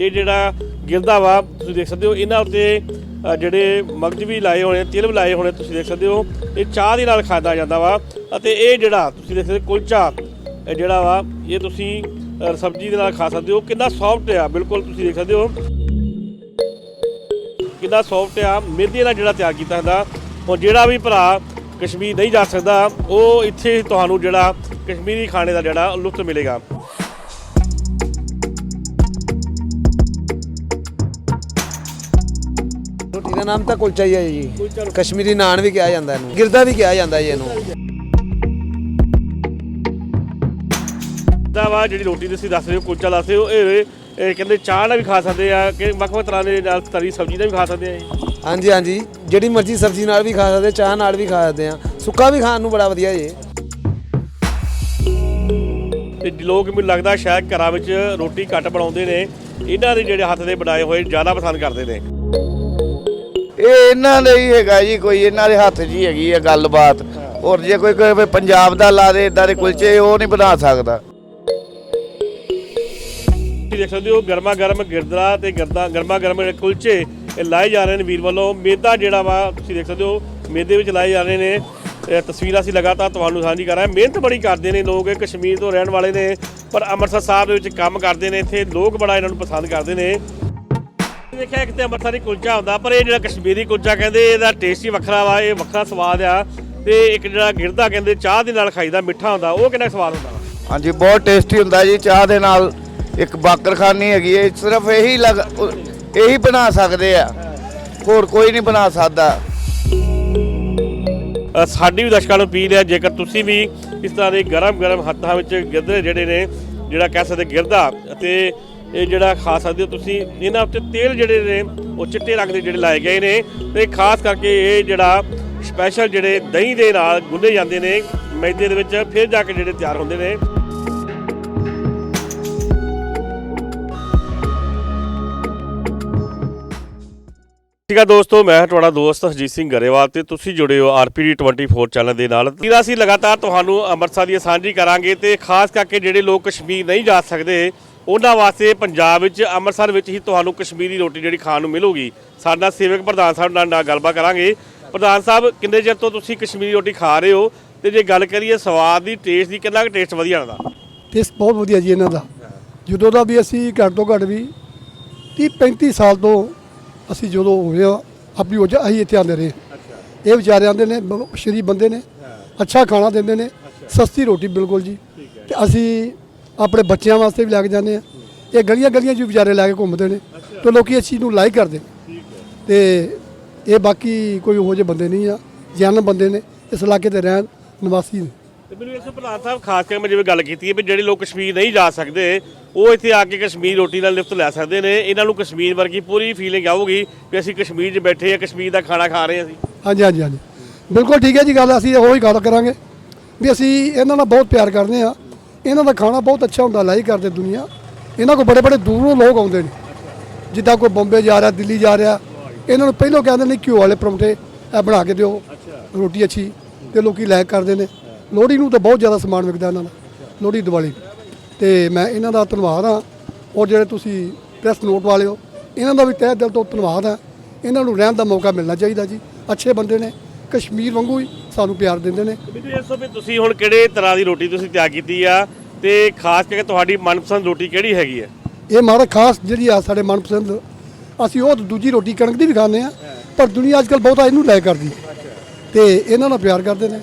ਇਹ ਜਿਹੜਾ ਗਿਰਦਾ ਵਾ, ਤੁਸੀਂ ਦੇਖ ਸਕਦੇ ਹੋ, ਇਹਨਾਂ ਉੱਤੇ ਜਿਹੜੇ ਮਗਜ ਵੀ ਲਾਏ ਹੋਣੇ, ਤਿਲ ਵੀ ਲਾਏ ਹੋਣੇ, ਤੁਸੀਂ ਦੇਖ ਸਕਦੇ ਹੋ, ਇਹ ਚਾਹ ਦੇ ਨਾਲ ਖਾਦਾ ਜਾਂਦਾ ਵਾ ਅਤੇ ਇਹ ਜਿਹੜਾ, ਤੁਸੀਂ ਦੇਖ ਸਕਦੇ ਹੋ, ਕੁਲਚਾ, ਇਹ ਜਿਹੜਾ ਵਾ, ਇਹ ਤੁਸੀਂ ਸਬਜ਼ੀ ਦੇ ਨਾਲ ਖਾ ਸਕਦੇ ਹੋ, ਕਿੰਨਾ ਸੌਫਟ ਆ, ਬਿਲਕੁਲ ਤੁਸੀਂ ਦੇਖ ਸਕਦੇ ਹੋ। ਕਿੰਨਾ ਸੌਫਟ ਆ ਮਿਹਦੇ ਨਾਲ ਜਿਹੜਾ ਤਿਆਰ ਕੀਤਾ ਹੁੰਦਾ ਹੁਣ ਜਿਹੜਾ ਵੀ ਭਰਾ ਕਸ਼ਮੀਰ ਨਹੀਂ ਜਾ ਸਕਦਾ, ਉਹ ਇੱਥੇ ਤੁਹਾਨੂੰ ਜਿਹੜਾ ਕਸ਼ਮੀਰੀ ਖਾਣੇ ਦਾ ਜਿਹੜਾ ਲੁਤਫ ਮਿਲੇਗਾ। ਕੁਲਚਾ ਹੀ ਹੈ ਜੀ। ਕੁਲਚਾ ਰੋਟੀ। ਕਸ਼ਮੀਰੀ ਨਾਨ ਵੀ ਕਿਹਾ ਜਾਂਦਾ ਇਹਨੂੰ। ਗਿਰਦਾ ਵੀ ਕਿਹਾ ਜਾਂਦਾ ਜੀ ਇਹਨੂੰ। ਦਾ ਵਾ ਜਿਹੜੀ ਰੋਟੀ ਤੁਸੀਂ ਦੱਸ ਰਹੇ ਹੋ ਕੁਲਚਾ ਦੱਸ ਰਹੇ ਹੋ ਇਹ ਇਹ ਕਹਿੰਦੇ ਚਾਹ ਨਾਲ ਵੀ ਖਾ ਸਕਦੇ ਆ ਕਿ ਵੱਖ ਵੱਖ ਤਰ੍ਹਾਂ ਦੇ ਨਾਲ ਤਰੀ ਸਬਜ਼ੀ ਨਾਲ ਵੀ ਖਾ ਸਕਦੇ ਆ ਜੀ। ਹਾਂਜੀ ਹਾਂਜੀ। ਜਿਹੜੀ ਮਰਜ਼ੀ ਸਬਜ਼ੀ ਨਾਲ ਵੀ ਖਾ ਸਕਦੇ ਚਾਹ ਨਾਲ ਵੀ ਖਾ ਸਕਦੇ ਆ। ਸੁੱਕਾ ਵੀ ਖਾਣ ਨੂੰ ਬੜਾ ਵਧੀਆ ਜੀ। ਤੇ ਲੋਕ ਮੈਨੂੰ ਲੱਗਦਾ ਸ਼ਾਇਦ ਘਰਾਂ ਵਿੱਚ ਰੋਟੀ ਘੱਟ ਬਣਾਉਂਦੇ ਨੇ। ਇਹਨਾਂ ਦੇ ਜਿਹੜੇ ਹੱਥ ਦੇ ਬਣਾਏ ਹੋਏ ਜ਼ਿਆਦਾ ਪਸੰਦ ਕਰਦੇ ਨੇ। ਇਹ ਇਹਨਾਂ ਦੇ ਹੀ ਹੈਗਾ ਜੀ, ਕੋਈ ਇਹਨਾਂ ਦੇ ਹੱਥ 'ਚ ਹੀ ਹੈਗੀ ਹੈ ਗੱਲਬਾਤ। ਔਰ ਜੇ ਕੋਈ ਕਹੇ ਪੰਜਾਬ ਦਾ ਲਾ ਦੇ ਇਦਾਂ ਦੇ ਕੁਲਚੇ, ਉਹ ਨਹੀਂ ਬਣਾ ਸਕਦਾ। ਤੁਸੀਂ ਦੇਖ ਸਕਦੇ ਹੋ ਗਰਮਾ ਗਰਮ ਗਿਰਦਰਾ ਤੇ ਗਰਦਾ ਗਰਮਾ ਗਰਮ ਜਿਹੜੇ ਕੁਲਚੇ, ਇਹ ਲਾਏ ਜਾ ਰਹੇ ਨੇ ਵੀਰ ਵੱਲੋਂ। ਮੇਦਾ ਜਿਹੜਾ ਵਾ, ਤੁਸੀਂ ਦੇਖ ਸਕਦੇ ਹੋ, ਮੇਦੇ ਵਿੱਚ ਲਾਏ ਜਾ ਰਹੇ ਨੇ। ਇਹ ਤਸਵੀਰਾਂ ਅਸੀਂ ਲਗਾਤਾਰ ਤੁਹਾਨੂੰ ਸਾਂਝੀ ਕਰ ਰਹੇ ਹਾਂ। ਮਿਹਨਤ ਬੜੀ ਕਰਦੇ ਨੇ ਲੋਕ, ਇਹ ਕਸ਼ਮੀਰ ਤੋਂ ਰਹਿਣ ਵਾਲੇ ਨੇ। ਪਰ ਅੰਮ੍ਰਿਤਸਰ ਸਾਹਿਬ ਦੇ ਵਿੱਚ ਕੰਮ ਕਰਦੇ ਨੇ ਇੱਥੇ। ਲੋਕ ਬੜਾ ਇਹਨਾਂ ਨੂੰ ਪਸੰਦ ਕਰਦੇ ਨੇ। ਦੇਖਿਆ ਕਿਤੇ ਅੰਮ੍ਰਿਤਸਰੀ ਕੁਲਚਾ ਹੁੰਦਾ ਪਰ ਇਹ ਜਿਹੜਾ ਕਸ਼ਮੀਰੀ ਕੁਲਚਾ ਕਹਿੰਦੇ ਇਹਦਾ ਟੇਸਟ ਹੀ ਵੱਖਰਾ ਵਾ ਇਹ ਵੱਖਰਾ ਸਵਾਦ ਆ ਤੇ ਇੱਕ ਜਿਹੜਾ ਗਿਰਦਾ ਕਹਿੰਦੇ ਚਾਹ ਦੇ ਨਾਲ ਖਾਈਦਾ ਮਿੱਠਾ ਹੁੰਦਾ ਉਹ ਕਿੰਨਾ ਸਵਾਦ ਹੁੰਦਾ ਹਾਂਜੀ ਬਹੁਤ ਟੇਸਟੀ ਹੁੰਦਾ ਜੀ ਚਾਹ ਦੇ ਨਾਲ ਇੱਕ ਬਾਕਰਖਾਨੀ ਹੈਗੀ ਹੈ ਸਿਰਫ ਇਹੀ ਲਗ ਇਹੀ ਬਣਾ ਸਕਦੇ ਆ ਹੋਰ ਕੋਈ ਨਹੀਂ ਬਣਾ ਸਕਦਾ। ਅ, ਸਾਡੀ ਵੀ ਦਰਸ਼ਕਾਂ ਨੂੰ ਅਪੀਲ ਹੈ ਜੇਕਰ ਤੁਸੀਂ ਵੀ ਇਸ ਤਰ੍ਹਾਂ ਦੇ ਗਰਮ-ਗਰਮ ਹੱਥਾਂ ਵਿੱਚ ਗਿਰਦੇ ਜਿਹੜੇ ਨੇ ਜਿਹੜਾ ਕਹਿ ਸਕਦੇ ਗਿਰਦਾ ਅਤੇ ਇਹ ਜਿਹੜਾ ਖਾ ਸਕਦੇ ਹੋ ਤੁਸੀਂ, ਇਹਨਾਂ ਉੱਤੇ ਤੇਲ ਜਿਹੜੇ ਨੇ, ਉਹ ਚਿੱਟੇ ਰੰਗ ਦੇ ਜਿਹੜੇ ਲਾਏ ਗਏ ਨੇ ਤੇ ਖਾਸ ਕਰਕੇ ਇਹ ਜਿਹੜਾ ਸਪੈਸ਼ਲ ਜਿਹੜੇ ਦਹੀਂ ਦੇ ਨਾਲ ਗੁੰਨੇ ਜਾਂਦੇ ਨੇ, ਮੈਦੇ ਦੇ ਵਿੱਚ ਫਿਰ ਜਾ ਕੇ ਜਿਹੜੇ ਤਿਆਰ ਹੁੰਦੇ ਨੇ। ਠੀਕ ਆ ਦੋਸਤੋ, ਮੈਂ ਤੁਹਾਡਾ ਦੋਸਤ ਹਰਜੀਤ ਸਿੰਘ ਗਰੇਵਾਲ ਤੇ ਤੁਸੀਂ ਜੁੜੇ ਹੋ ਆਰਪੀਡੀ 24 ਚੈਨਲ ਦੇ ਨਾਲ। ਜਿਹੜਾ ਅਸੀਂ ਲਗਾਤਾਰ ਤੁਹਾਨੂੰ ਅੰਮ੍ਰਿਤਸਰ ਦੀ ਸਾਂਝੀ ਕਰਾਂਗੇ ਤੇ ਖਾਸ ਕਰਕੇ ਜਿਹੜੇ ਲੋਕ ਕਸ਼ਮੀਰ ਨਹੀਂ ਜਾ ਸਕਦੇ ਉਹਨਾਂ ਵਾਸਤੇ ਪੰਜਾਬ ਵਿੱਚ ਅੰਮ੍ਰਿਤਸਰ ਵਿੱਚ ਹੀ ਤੁਹਾਨੂੰ ਕਸ਼ਮੀਰੀ ਰੋਟੀ ਜਿਹੜੀ ਖਾਣ ਨੂੰ ਮਿਲੂਗੀ। ਸਾਡਾ ਸੇਵਕ ਪ੍ਰਧਾਨ ਸਾਹਿਬ ਨਾਲ ਨਾਲ ਗੱਲਬਾਤ ਕਰਾਂਗੇ। ਪ੍ਰਧਾਨ ਸਾਹਿਬ ਕਿੰਨੇ ਚਿਰ ਤੋਂ ਤੁਸੀਂ ਕਸ਼ਮੀਰੀ ਰੋਟੀ ਖਾ ਰਹੇ ਹੋ? ਤੇ ਜੇ ਗੱਲ ਕਰੀਏ ਸਵਾਦ ਦੀ ਟੇਸਟ ਦੀ ਕਿੰਨਾ ਕੁ ਟੇਸਟ ਵਧੀਆ ਹੁੰਦਾ ਟੇਸਟ ਬਹੁਤ ਵਧੀਆ ਜੀ ਇਹਨਾਂ ਦਾ। ਜਦੋਂ ਦਾ ਵੀ ਅਸੀਂ ਘੱਟ ਤੋਂ ਘੱਟ ਵੀ 30 35 ਸਾਲ ਤੋਂ ਅਸੀਂ ਜਦੋਂ ਹੋਏ ਆ ਆਪਣੀ ਵਜ੍ਹਾ ਅਸੀਂ ਇੱਥੇ ਆਉਂਦੇ ਰਹੇ। ਇਹ ਵਿਚਾਰੇ ਆਉਂਦੇ ਨੇ ਸ਼ਰੀਫ ਬੰਦੇ ਨੇ ਅੱਛਾ ਖਾਣਾ ਦਿੰਦੇ ਨੇ ਸਸਤੀ ਰੋਟੀ ਬਿਲਕੁਲ ਜੀ। ਤੇ ਅਸੀਂ ਆਪਣੇ ਬੱਚਿਆਂ ਵਾਸਤੇ ਵੀ ਲੈ ਕੇ ਜਾਂਦੇ ਆ। ਇਹ ਗਲੀਆਂ ਗਲੀਆਂ 'ਚ ਵੀ ਵਿਚਾਰੇ ਲੈ ਕੇ ਘੁੰਮਦੇ ਨੇ ਤੇ ਲੋਕੀ ਇਸ ਚੀਜ਼ ਨੂੰ ਲਾਈਕ ਕਰਦੇ। ਤੇ ਇਹ ਬਾਕੀ ਕੋਈ ਉਹੋ ਜਿਹੇ ਬੰਦੇ ਨਹੀਂ ਆ। ਜਨ ਬੰਦੇ ਨੇ ਇਸ ਇਲਾਕੇ ਤੇ ਰਹਿਣ ਨਿਵਾਸੀ ਨੇ। ਤੇ ਮੈਨੂੰ ਇਸ ਪ੍ਰਧਾਨ ਸਾਹਿਬ ਖਾਸ ਕਰਕੇ ਮੈਂ ਜਿਵੇਂ ਗੱਲ ਕੀਤੀ ਹੈ ਵੀ ਜਿਹੜੇ ਲੋਕ ਕਸ਼ਮੀਰ ਨਹੀਂ ਜਾ ਸਕਦੇ ਉਹ ਇੱਥੇ ਆ ਕੇ ਕਸ਼ਮੀਰ ਰੋਟੀ ਦਾ ਲਿਫਟ ਲੈ ਸਕਦੇ ਨੇ। ਇਹਨਾਂ ਨੂੰ ਕਸ਼ਮੀਰ ਵਰਗੀ ਪੂਰੀ ਫੀਲਿੰਗ ਆਊਗੀ ਵੀ ਅਸੀਂ ਕਸ਼ਮੀਰ 'ਚ ਬੈਠੇ ਆ ਕਸ਼ਮੀਰ ਦਾ ਖਾਣਾ ਖਾ ਰਹੇ ਹਾਂ ਅਸੀਂ। ਹਾਂਜੀ ਹਾਂਜੀ ਹਾਂਜੀ। ਬਿਲਕੁਲ ਠੀਕ ਹੈ ਜੀ ਗੱਲ ਅਸੀਂ ਉਹੀ ਗੱਲ ਕਰਾਂਗੇ ਵੀ ਅਸੀਂ ਇਹਨਾਂ ਨਾਲ ਬਹੁਤ ਪਿਆਰ ਕਰਦੇ ਆ ਇਹਨਾਂ ਦਾ ਖਾਣਾ ਬਹੁਤ ਅੱਛਾ ਹੁੰਦਾ ਲਾਈਕ ਕਰਦੇ ਦੁਨੀਆ। ਇਹਨਾਂ ਕੋਲ ਬੜੇ ਬੜੇ ਦੂਰੋਂ ਲੋਕ ਆਉਂਦੇ ਨੇ। ਜਿੱਦਾਂ ਕੋਈ ਬੰਬੇ ਜਾ ਰਿਹਾ ਦਿੱਲੀ ਜਾ ਰਿਹਾ ਇਹਨਾਂ ਨੂੰ ਪਹਿਲਾਂ ਕਹਿੰਦੇ ਨੇ ਘਿਓ ਵਾਲੇ ਪਰੌਂਠੇ ਇਹ ਬਣਾ ਕੇ ਦਿਓ ਰੋਟੀ ਅੱਛੀ ਤੇ ਲੋਕੀ ਲਾਈਕ ਕਰਦੇ ਨੇ। ਲੋਹੜੀ ਨੂੰ ਤਾਂ ਬਹੁਤ ਜ਼ਿਆਦਾ ਸਮਾਨ ਵਿਕਦਾ ਇਹਨਾਂ ਦਾ ਲੋਹੜੀ ਦੀਵਾਲੀ। ਤੇ ਮੈਂ ਇਹਨਾਂ ਦਾ ਧੰਨਵਾਦ ਆ ਔਰ ਜਿਹੜੇ ਤੁਸੀਂ ਪ੍ਰੈਸ ਨੋਟ ਵਾਲੇ ਹੋ ਇਹਨਾਂ ਦਾ ਵੀ ਤਹਿ ਦਿਲ ਤੋਂ ਧੰਨਵਾਦ ਆ ਇਹਨਾਂ ਨੂੰ ਰਹਿਣ ਦਾ ਮੌਕਾ ਮਿਲਣਾ ਚਾਹੀਦਾ ਜੀ। ਅੱਛੇ ਬੰਦੇ ਨੇ ਕਸ਼ਮੀਰ ਵਾਂਗੂ ਹੀ ਸਾਨੂੰ ਪਿਆਰ ਦਿੰਦੇ ਨੇ। ਇਹ ਦੱਸੋ ਵੀ ਤੁਸੀਂ ਹੁਣ ਕਿਹੜੇ ਤਰ੍ਹਾਂ ਦੀ ਰੋਟੀ ਤੁਸੀਂ ਤਿਆਰ ਕੀਤੀ ਆ ਤੇ ਖਾਸ ਕਰਕੇ ਤੁਹਾਡੀ ਮਨਪਸੰਦ ਰੋਟੀ ਕਿਹੜੀ ਹੈਗੀ ਹੈ ਇਹ ਮਾਰਾ ਖਾਸ ਜਿਹੜੀ ਆ ਸਾਡੇ ਮਨਪਸੰਦ ਅਸੀਂ ਉਹ ਦੂਜੀ ਰੋਟੀ ਕਣਕ ਦੀ ਵੀ ਖਾਂਦੇ ਆ ਪਰ ਦੁਨੀਆ ਅੱਜ ਕੱਲ੍ਹ ਬਹੁਤਾ ਇਹਨੂੰ ਲੈ ਕਰਦੀ। ਤੇ ਇਹਨਾਂ ਨਾਲ ਪਿਆਰ ਕਰਦੇ ਨੇ।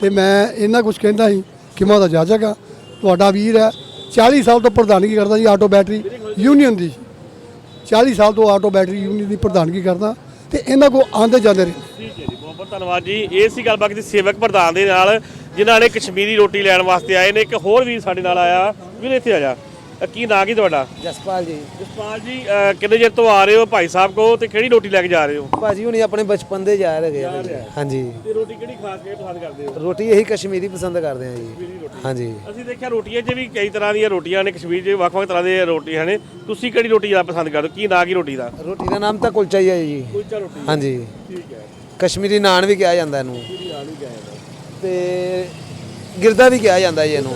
ਤੇ ਮੈਂ ਇਹਨਾਂ ਕੁਝ ਕਹਿੰਦਾ ਸੀ ਕਿ ਮੈਂ ਉਹਦਾ ਜਾਜਕ ਆ ਤੁਹਾਡਾ ਵੀਰ ਹੈ 40 ਸਾਲ ਤੋਂ ਪ੍ਰਧਾਨਗੀ ਕਰਦਾ ਜੀ ਆਟੋ ਬੈਟਰੀ ਯੂਨੀਅਨ ਦੀ। 40 ਸਾਲ ਤੋਂ ਆਟੋ ਬੈਟਰੀ ਯੂਨੀਅਨ ਦੀ ਪ੍ਰਧਾਨਗੀ ਕਰਦਾ ਤੇ ਇਹਨਾਂ ਕੋ ਆਂਦੇ ਜਾਂਦੇ ਰਹੇ ਬਹੁਤ ਬਹੁਤ ਧੰਨਵਾਦ ਜੀ। ਇਹ ਸੀ ਗੱਲਬਾਤ ਦੀ ਸੇਵਕ ਪ੍ਰਧਾਨ ਦੇ ਨਾਲ ਜਿਨ੍ਹਾਂ ਨੇ ਕਸ਼ਮੀਰੀ ਰੋਟੀ ਲੈਣ ਵਾਸਤੇ ਆਏ ਨੇ। ਇੱਕ ਹੋਰ ਵੀਰ ਸਾਡੇ ਨਾਲ ਆਇਆ। ਵੀਰ ਇੱਥੇ ਆ ਜਾ। ਅ, ਕੀ ਨਾਂ ਕੀ ਤੁਹਾਡਾ? ਜਸਪਾਲ ਜੀ। ਜਸਪਾਲ ਜੀ ਅ, ਕਿੰਨੇ ਚਿਰ ਤੋਂ ਆ ਰਹੇ ਹੋ ਭਾਈ ਸਾਹਿਬ ਕੋ ਤੇ ਕਿਹੜੀ ਰੋਟੀ ਲੈ ਕੇ ਜਾ ਰਹੇ ਹੋ? ਭਾਜੀ ਹੁਣੀ ਆਪਣੇ ਬਚਪਨ ਦੇ ਜਾ ਰਹੇ ਆ ਹਾਂਜੀ। ਤੇ ਰੋਟੀ ਕਿਹੜੀ ਖਾਸ ਕਰਕੇ ਪਸੰਦ ਕਰਦੇ ਹੋ? ਰੋਟੀ ਇਹੀ ਕਸ਼ਮੀਰੀ ਪਸੰਦ ਕਰਦੇ ਆ ਜੀ। ਹਾਂਜੀ। ਅਸੀਂ ਦੇਖਿਆ ਰੋਟੀਆਂ 'ਚ ਵੀ ਕਈ ਤਰ੍ਹਾਂ ਦੀਆਂ ਰੋਟੀਆਂ ਨੇ ਕਸ਼ਮੀਰ 'ਚ ਵੱਖ-ਵੱਖ ਤਰ੍ਹਾਂ ਦੀਆਂ ਰੋਟੀਆਂ ਨੇ। ਤੁਸੀਂ ਕਿਹੜੀ ਰੋਟੀ ਜ਼ਿਆਦਾ ਪਸੰਦ ਕਰਦੇ ਹੋ? ਕੀ ਨਾਂ ਕੀ ਰੋਟੀ ਦਾ? ਰੋਟੀ ਦਾ ਨਾਮ ਤਾਂ ਕੁਲਚਾ ਹੀ ਹੈ ਜੀ। ਕੁਲਚਾ ਰੋਟੀ। ਹਾਂਜੀ। ਠੀਕ ਹੈ। ਕਸ਼ਮੀਰੀ ਨਾਨ ਵੀ ਕਿਹਾ ਜਾਂਦਾ ਇਹਨੂੰ। ਤੇ ਗਿਰਦਾ ਵੀ ਕਿਹਾ ਜਾਂਦਾ ਜੀ ਇਹਨੂੰ।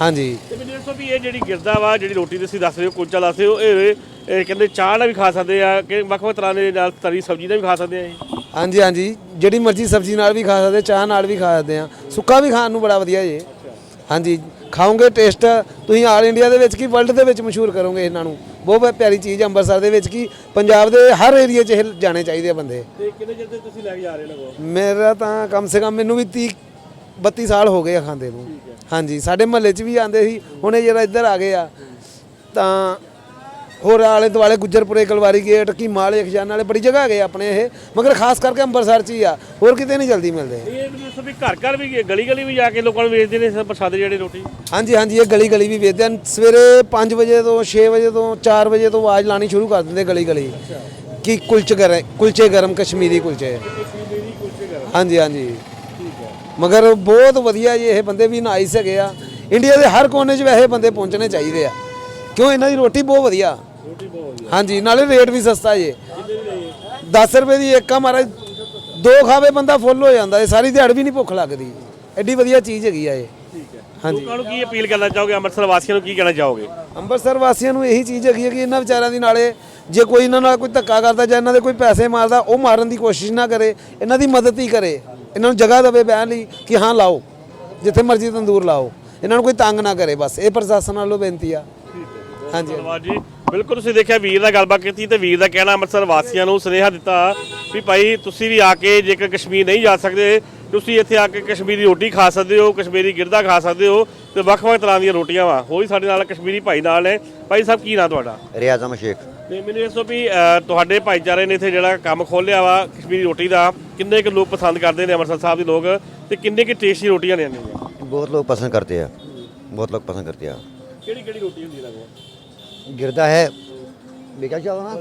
ਹਾਂਜੀ। ਤੇ ਮੈਨੂੰ ਦੱਸੋ ਵੀ ਇਹ ਜਿਹੜੀ ਗਿਰਦਾ ਵਾ ਜਿਹੜੀ ਰੋਟੀ ਤੁਸੀਂ ਦੱਸ ਰਹੇ ਹੋ ਕੁਲਚਾ ਦੱਸ ਰਹੇ ਹੋ ਇਹ ਇਹ ਕਹਿੰਦੇ ਚਾਹ ਨਾਲ ਵੀ ਖਾ ਸਕਦੇ ਆ ਕਿ ਵੱਖ ਵੱਖ ਤਰ੍ਹਾਂ ਦੇ ਨਾਲ ਤਰੀ ਸਬਜ਼ੀ ਨਾਲ ਵੀ ਖਾ ਸਕਦੇ ਆ ਇਹ? ਹਾਂਜੀ ਹਾਂਜੀ। ਜਿਹੜੀ ਮਰਜ਼ੀ ਸਬਜ਼ੀ ਨਾਲ ਵੀ ਖਾ ਸਕਦੇ ਚਾਹ ਨਾਲ ਵੀ ਖਾ ਸਕਦੇ ਆ। ਸੁੱਕਾ ਵੀ ਖਾਣ ਨੂੰ ਬੜਾ ਵਧੀਆ ਜੀ। ਹਾਂਜੀ। ਖਾਓਗੇ ਟੇਸਟ ਤੁਸੀਂ ਆਲ ਇੰਡੀਆ ਦੇ ਵਿੱਚ ਕੀ ਵਰਲਡ ਦੇ ਵਿੱਚ ਮਸ਼ਹੂਰ ਕਰੋਗੇ ਇਹਨਾਂ ਨੂੰ? ਬਹੁਤ ਪਿਆਰੀ ਚੀਜ਼ ਹੈ ਅੰਮ੍ਰਿਤਸਰ ਦੇ ਵਿੱਚ ਕੀ ਪੰਜਾਬ ਦੇ ਹਰ ਏਰੀਆ 'ਚ ਇਹ ਜਾਣੇ ਚਾਹੀਦੇ ਆ ਬੰਦੇ। ਤੇ ਕਿੰਨੇ ਚਿਰ ਤੇ ਤੁਸੀਂ ਲੈ ਕੇ ਜਾ ਰਹੇ ਹੋ ਮੇਰਾ ਤਾਂ ਕਮ ਸੇ ਕਮ ਮੈਨੂੰ ਵੀ 30 32 ਸਾਲ ਹੋ ਗਏ ਆ ਖਾਂਦੇ ਨੂੰ। ਹਾਂਜੀ ਸਾਡੇ ਮਹੱਲੇ 'ਚ ਵੀ ਆਂਦੇ ਸੀ ਹੁਣ ਇਹ ਜਿਹੜਾ ਇੱਧਰ ਆ ਗਏ ਆ ਤਾਂ ਹੋਰ ਆਲੇ ਦੁਆਲੇ ਗੁੱਜਰਪੁਰੇ ਕਲਵਾਰੀ ਗੇਟ ਕੀ ਮਾਲੇ ਖਜ਼ਾਨਾ ਵਾਲੇ ਬੜੀ ਜਗ੍ਹਾ ਹੈਗੇ ਆਪਣੇ ਇਹ। ਮਗਰ ਖਾਸ ਕਰਕੇ ਅੰਮ੍ਰਿਤਸਰ 'ਚ ਹੀ ਆ। ਹੋਰ ਕਿਤੇ ਨਹੀਂ ਜਲਦੀ ਮਿਲਦੇ। ਇਹ ਦੱਸੋ ਵੀ ਘਰ ਘਰ ਵੀ ਗਲੀ ਗਲੀ ਵੀ ਜਾ ਕੇ ਲੋਕਾਂ ਨੂੰ ਵੇਚਦੇ ਨੇ ਪ੍ਰਸਾਦ ਜਿਹੜੇ ਰੋਟੀ। ਹਾਂਜੀ ਹਾਂਜੀ ਇਹ ਗਲੀ ਗਲੀ ਵੀ ਵੇਚਦੇ ਹਨ। ਸਵੇਰੇ 5 ਵਜੇ ਤੋਂ 6 ਵਜੇ ਤੋਂ 4 ਵਜੇ ਤੋਂ ਆਵਾਜ਼ ਲਾਣੀ ਸ਼ੁਰੂ ਕਰ ਦਿੰਦੇ ਗਲੀ ਗਲੀ ਕਿ ਕੁਲਚੇ ਗਰਮ ਕੁਲਚੇ ਗਰਮ ਕਸ਼ਮੀਰੀ ਕੁਲਚੇ। ਹਾਂਜੀ ਹਾਂਜੀ। ਮਗਰ ਬਹੁਤ ਵਧੀਆ ਜੀ ਇਹ ਬੰਦੇ ਵੀ ਨਾਈਸ ਹੈਗੇ ਆ। ਇੰਡੀਆ ਦੇ ਹਰ ਕੋਨੇ 'ਚ ਵੈਸੇ ਬੰਦੇ ਪਹੁੰਚਣੇ ਚਾਹੀਦੇ ਆ। ਕਿਉਂ? ਇਹਨਾਂ ਦੀ ਰੋਟੀ ਬਹੁਤ ਵਧੀਆ। ਹਾਂਜੀ ਨਾਲੇ ਰੇਟ ਵੀ ਸਸਤਾ ਜੀ। 10 ਰੁਪਏ ਦੀ ਇੱਕ ਆ ਮਹਾਰਾਜ ਦੋ ਖਾਵੇ ਬੰਦਾ ਫੁੱਲ ਹੋ ਜਾਂਦਾ ਇਹ ਸਾਰੀ ਦਿਹਾੜ ਵੀ ਨਹੀਂ ਭੁੱਖ ਲੱਗਦੀ। ਐਡੀ ਵਧੀਆ ਚੀਜ਼ ਹੈਗੀ ਆ ਇਹ। ਹਾਂਜੀ। ਲੋਕਾਂ ਨੂੰ ਕੀ ਅਪੀਲ ਕਰਨਾ ਚਾਹੋਗੇ? ਅੰਮ੍ਰਿਤਸਰ ਵਾਸੀਆਂ ਨੂੰ ਕੀ ਕਹਿਣਾ ਚਾਹੋਗੇ? ਅੰਮ੍ਰਿਤਸਰ ਵਾਸੀਆਂ ਨੂੰ ਇਹੀ ਚੀਜ਼ ਹੈਗੀ ਹੈ ਕਿ ਇਹਨਾਂ ਵਿਚਾਰਿਆਂ ਦੀ ਨਾਲੇ ਜੇ ਕੋਈ ਇਹਨਾਂ ਨਾਲ ਕੋਈ ਧੱਕਾ ਕਰਦਾ ਜਾਂ ਇਹਨਾਂ ਦੇ ਕੋਈ ਪੈਸੇ ਮਾਰਦਾ ਉਹ ਮਾਰਨ ਦੀ ਕੋਸ਼ਿਸ਼ ਨਾ ਕਰੇ ਇਹਨਾਂ ਦੀ ਮਦਦ ਹੀ ਕਰੇ। ਇਹਨਾਂ ਨੂੰ ਜਗ੍ਹਾ ਦੇਵੇ ਬਹਿਣ ਲਈ ਕਿ ਹਾਂ ਲਾਓ। ਜਿੱਥੇ ਮਰਜ਼ੀ ਤੰਦੂਰ ਲਾਓ। ਇਹਨਾਂ ਨੂੰ ਕੋਈ ਤੰਗ ਨਾ ਕਰੇ ਬਸ। ਇਹ ਪ੍ਰਸ਼ਾਸਨ ਵੱਲੋਂ ਬੇਨਤੀ ਆ। ਹਾਂਜੀ ਧੰਨਵਾਦ ਜੀ। ਬਿਲਕੁਲ ਤੁਸੀਂ ਦੇਖਿਆ ਵੀਰ ਨਾਲ ਗੱਲਬਾਤ ਕੀਤੀ ਤੇ ਵੀਰ ਦਾ ਕਹਿਣਾ ਅੰਮ੍ਰਿਤਸਰ ਵਾਸੀਆਂ ਨੂੰ ਸੁਨੇਹਾ ਦਿੱਤਾ ਵੀ ਭਾਈ ਤੁਸੀਂ ਵੀ ਆ ਕੇ ਜੇਕਰ ਕਸ਼ਮੀਰ ਨਹੀਂ ਜਾ ਸਕਦੇ ਤੁਸੀਂ ਇੱਥੇ ਆ ਕੇ ਕਸ਼ਮੀਰੀ ਰੋਟੀ ਖਾ ਸਕਦੇ ਹੋ ਕਸ਼ਮੀਰੀ ਗਿਰਦਾ ਖਾ ਸਕਦੇ ਹੋ ਤੇ ਵੱਖ-ਵੱਖ ਤਰ੍ਹਾਂ ਦੀਆਂ ਰੋਟੀਆਂ ਵਾ। ਹੋਈ ਸਾਡੇ ਨਾਲ ਕਸ਼ਮੀਰੀ ਭਾਈ ਨਾਲ ਹੈ ਭਾਈ ਸਾਹਿਬ ਕੀ ਨਾਂ ਤੁਹਾਡਾ? ਰਿਆਜ਼ਮ ਸ਼ੇਖ। ਤੇ ਮੈਨੂੰ ਇਹ ਸੋ ਵੀ ਤੁਹਾਡੇ ਭਾਈਚਾਰੇ ਨੇ ਇੱਥੇ ਜਿਹੜਾ ਕੰਮ ਖੋਲਿਆ ਵਾ ਕਸ਼ਮੀਰੀ ਰੋਟੀ ਦਾ ਕਿੰਨੇ ਕੁ ਲੋਕ ਪਸੰਦ ਕਰਦੇ ਨੇ ਅੰਮ੍ਰਿਤਸਰ ਸਾਹਿਬ ਦੇ ਲੋਕ ਤੇ ਕਿੰਨੇ ਕੁ ਟੇਸਟੀ ਰੋਟੀਆਂ ਨੇ? ਬਹੁਤ ਲੋਕ ਪਸੰਦ ਕਰਦੇ ਆ। ਬਹੁਤ ਲੋਕ ਪਸੰਦ ਕਰਦੇ ਆ। ਕਿਹੜੀ ਕਿਹੜੀ ਰੋਟੀ ਹੁੰਦੀ ਹੈ ਲਗਭਗ गिरदा है ये क्या क्या होगा ना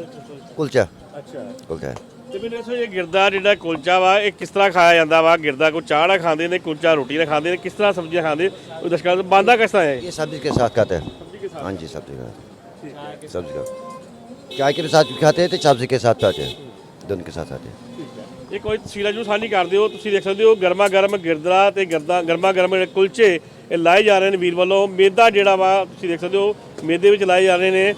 कुलचा ਅੱਛਾ कुलचा है ਤੇ ਮੈਨੂੰ ਦੱਸੋ ਇਹ ਗਿਰਦਾ ਜਿਹੜਾ ਕੁਲਚਾ ਵਾ ਇਹ ਕਿਸ ਤਰ੍ਹਾਂ ਖਾਇਆ ਜਾਂਦਾ ਵਾ ਗਿਰਦਾ ਕੋ ਚਾਹ ਨਾਲ ਖਾਂਦੇ ਨੇ ਕੁਲਚਾ ਰੋਟੀ ਨਾਲ ਖਾਂਦੇ ਨੇ ਕਿਸ ਤਰ੍ਹਾਂ ਸਬਜ਼ੀਆਂ ਖਾਂਦੇ ਉਹ ਦਰਸ਼ਕਾਂ ਨੂੰ ਬੰਦਾ ਕਿਸ ਤਰ੍ਹਾਂ ਹੈ ये सब्जी के साथ खाते हैं हाँ जी सब्जी का सब्जी का चाय के साथ भी खाते हैं तो सब्जी के साथ खाते हैं दोनों के साथ खाते हैं ਇਹ ਕੋਈ ਤਸਵੀਰਾਂ ਨੂੰ ਸਾਂਝੀ ਕਰਦੇ ਹੋ ਤੁਸੀਂ ਦੇਖ ਸਕਦੇ ਹੋ ਗਰਮਾ ਗਰਮ ਗਿਰਦਾ ਤੇ ਗਰਦਾ ਗਰਮਾ ਗਰਮ ਜਿਹੜੇ ਕੁਲਚੇ ਇਹ ਲਾਏ ਜਾ ਰਹੇ ਨੇ ਵੀਰ ਵੱਲੋਂ। ਮੇਦਾ ਜਿਹੜਾ ਵਾ, ਤੁਸੀਂ ਦੇਖ ਸਕਦੇ ਹੋ, ਮੇਦੇ ਵਿੱਚ ਲਾਏ ਜਾ ਰਹੇ ਨੇ।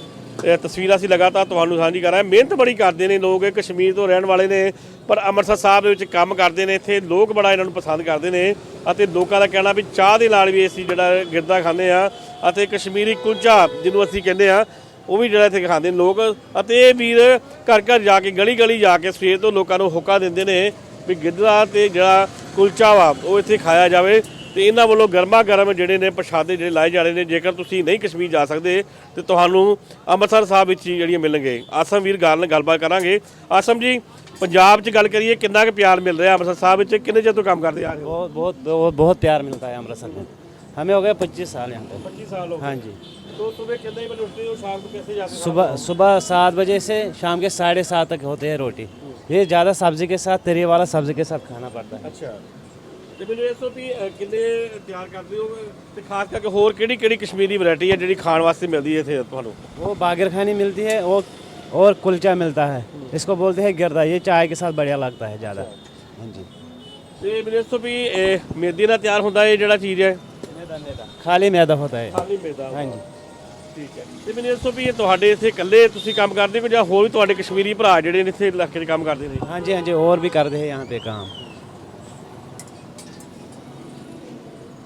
ਤਸਵੀਰਾਂ ਅਸੀਂ ਲਗਾਤਾਰ ਤੁਹਾਨੂੰ ਸਾਂਝੀ ਕਰ ਰਹੇ ਹਾਂ। ਮਿਹਨਤ ਬੜੀ ਕਰਦੇ ਨੇ ਲੋਕ ਕਸ਼ਮੀਰ ਤੋਂ ਰਹਿਣ ਵਾਲੇ ਨੇ, ਪਰ ਅੰਮ੍ਰਿਤਸਰ ਸਾਹਿਬ ਦੇ ਵਿੱਚ ਕੰਮ ਕਰਦੇ ਨੇ। ਇੱਥੇ ਲੋਕ ਬੜਾ ਇਹਨਾਂ ਨੂੰ ਪਸੰਦ ਕਰਦੇ ਨੇ ਅਤੇ ਲੋਕਾਂ ਦਾ ਕਹਿਣਾ ਵੀ ਚਾਹ ਦੇ ਨਾਲ ਵੀ ਅਸੀਂ ਜਿਹੜਾ ਗਿਰਦਾ ਖਾਂਦੇ ਆ ਅਤੇ ਕਸ਼ਮੀਰੀ ਕੁਲਚਾ ਜਿਹਨੂੰ ਅਸੀਂ ਕਹਿੰਦੇ ਆ ਉਹ ਵੀ ਜਿਹੜਾ ਇੱਥੇ ਖਾਂਦੇ ਨੇ ਲੋਕ। ਅਤੇ ਇਹ ਵੀਰ ਘਰ ਘਰ ਜਾ ਕੇ ਗਲੀ ਗਲੀ ਜਾ ਕੇ ਸਵੇਰ ਤੋਂ ਲੋਕਾਂ ਨੂੰ ਹੁੱਕਾ ਦਿੰਦੇ ਨੇ ਵੀ ਗਿੱਧਾ ਤੇ ਜਿਹੜਾ ਕੁਲਚਾ ਵਾ, ਉਹ ਇੱਥੇ ਖਾਇਆ ਜਾਵੇ। ਤੇ ਇਹਨਾਂ ਵੱਲੋਂ ਗਰਮਾ ਗਰਮ ਜਿਹੜੇ ਨੇ ਪ੍ਰਸ਼ਾਦੇ ਜਿਹੜੇ ਲਾਏ ਜਾ ਰਹੇ ਨੇ ਜੇਕਰ ਤੁਸੀਂ ਨਹੀਂ ਕਸ਼ਮੀਰ ਜਾ ਸਕਦੇ ਤੇ ਤੁਹਾਨੂੰ ਅੰਮ੍ਰਿਤਸਰ ਸਾਹਿਬ ਵਿੱਚ ਹੀ ਜਿਹੜੀਆਂ ਮਿਲਣਗੇ ਆਸਮ ਵੀਰ ਗੱਲ ਨਾਲ ਗੱਲਬਾਤ ਕਰਾਂਗੇ ਆਸਮ ਜੀ ਪੰਜਾਬ 'ਚ ਗੱਲ ਕਰੀਏ ਕਿੰਨਾ ਕੁ ਪਿਆਰ ਮਿਲ ਰਿਹਾ ਅੰਮ੍ਰਿਤਸਰ ਸਾਹਿਬ ਵਿੱਚ ਕਿੰਨੇ ਚਿਰ ਤੋਂ ਕੰਮ ਕਰਦੇ ਆ ਰਹੇ ਹੋ बहुत बहुत बहुत बहुत प्यार मिलता है अमृतसर में हमें हो गए पच्चीस साल यहाँ पे 25 ਸਾਲ ਹੋ हाँ जी तो सुबह कितने बजे उठते हो शाम को कैसे जाते हो सुबह सुबह सात बजे से शाम के साढ़े सात तक होते हैं रोटी ये ज़्यादा सब्जी के साथ तरी वाला सब्जी के साथ खाना पड़ता है ਅੱਛਾ ਤੇ ਮੈਨੂੰ ਇਹ ਦੱਸੋ ਵੀ ਅ, ਕਿੰਨੇ ਤਿਆਰ ਕਰਦੇ ਹੋ ਤੇ ਖਾਸ ਕਰਕੇ ਹੋਰ ਕਿਹੜੀ ਕਿਹੜੀ ਕਸ਼ਮੀਰੀ ਵੈਰਾਈਟੀ ਹੈ ਜਿਹੜੀ ਖਾਣ ਵਾਸਤੇ ਮਿਲਦੀ ਹੈ ਇੱਥੇ ਤੁਹਾਨੂੰ वो बागर खानी मिलती है वो और कुलचा मिलता है इसको बोलते हैं गिरदा ये चाय के साथ बढ़िया लगता है ज़्यादा हाँ जी ਤੇ ਮੈਨੂੰ ਇਹ ਦੱਸੋ ਵੀ ਇਹ ਮੇਦੇ ਨਾਲ ਤਿਆਰ ਹੁੰਦਾ ਇਹ ਜਿਹੜਾ ਚੀਜ਼ ਹੈ खाली मैदा होता है ਖਾਲੀ ਮੇਦਾ हाँ जी ਠੀਕ ਹੈ ਤੇ ਮੈਨੂੰ ਇਹ ਦੱਸੋ ਵੀ ਇਹ ਤੁਹਾਡੇ ਇੱਥੇ ਇਕੱਲੇ ਤੁਸੀਂ ਕੰਮ ਕਰਦੇ ਹੋ ਜਾਂ ਹੋਰ ਵੀ ਤੁਹਾਡੇ ਕਸ਼ਮੀਰੀ ਭਰਾ ਜਿਹੜੇ ਨੇ ਇੱਥੇ ਇਲਾਕੇ 'ਚ ਕੰਮ ਕਰਦੇ ਨੇ हाँ जी हाँ जी और भी करते हैं यहाँ पे काम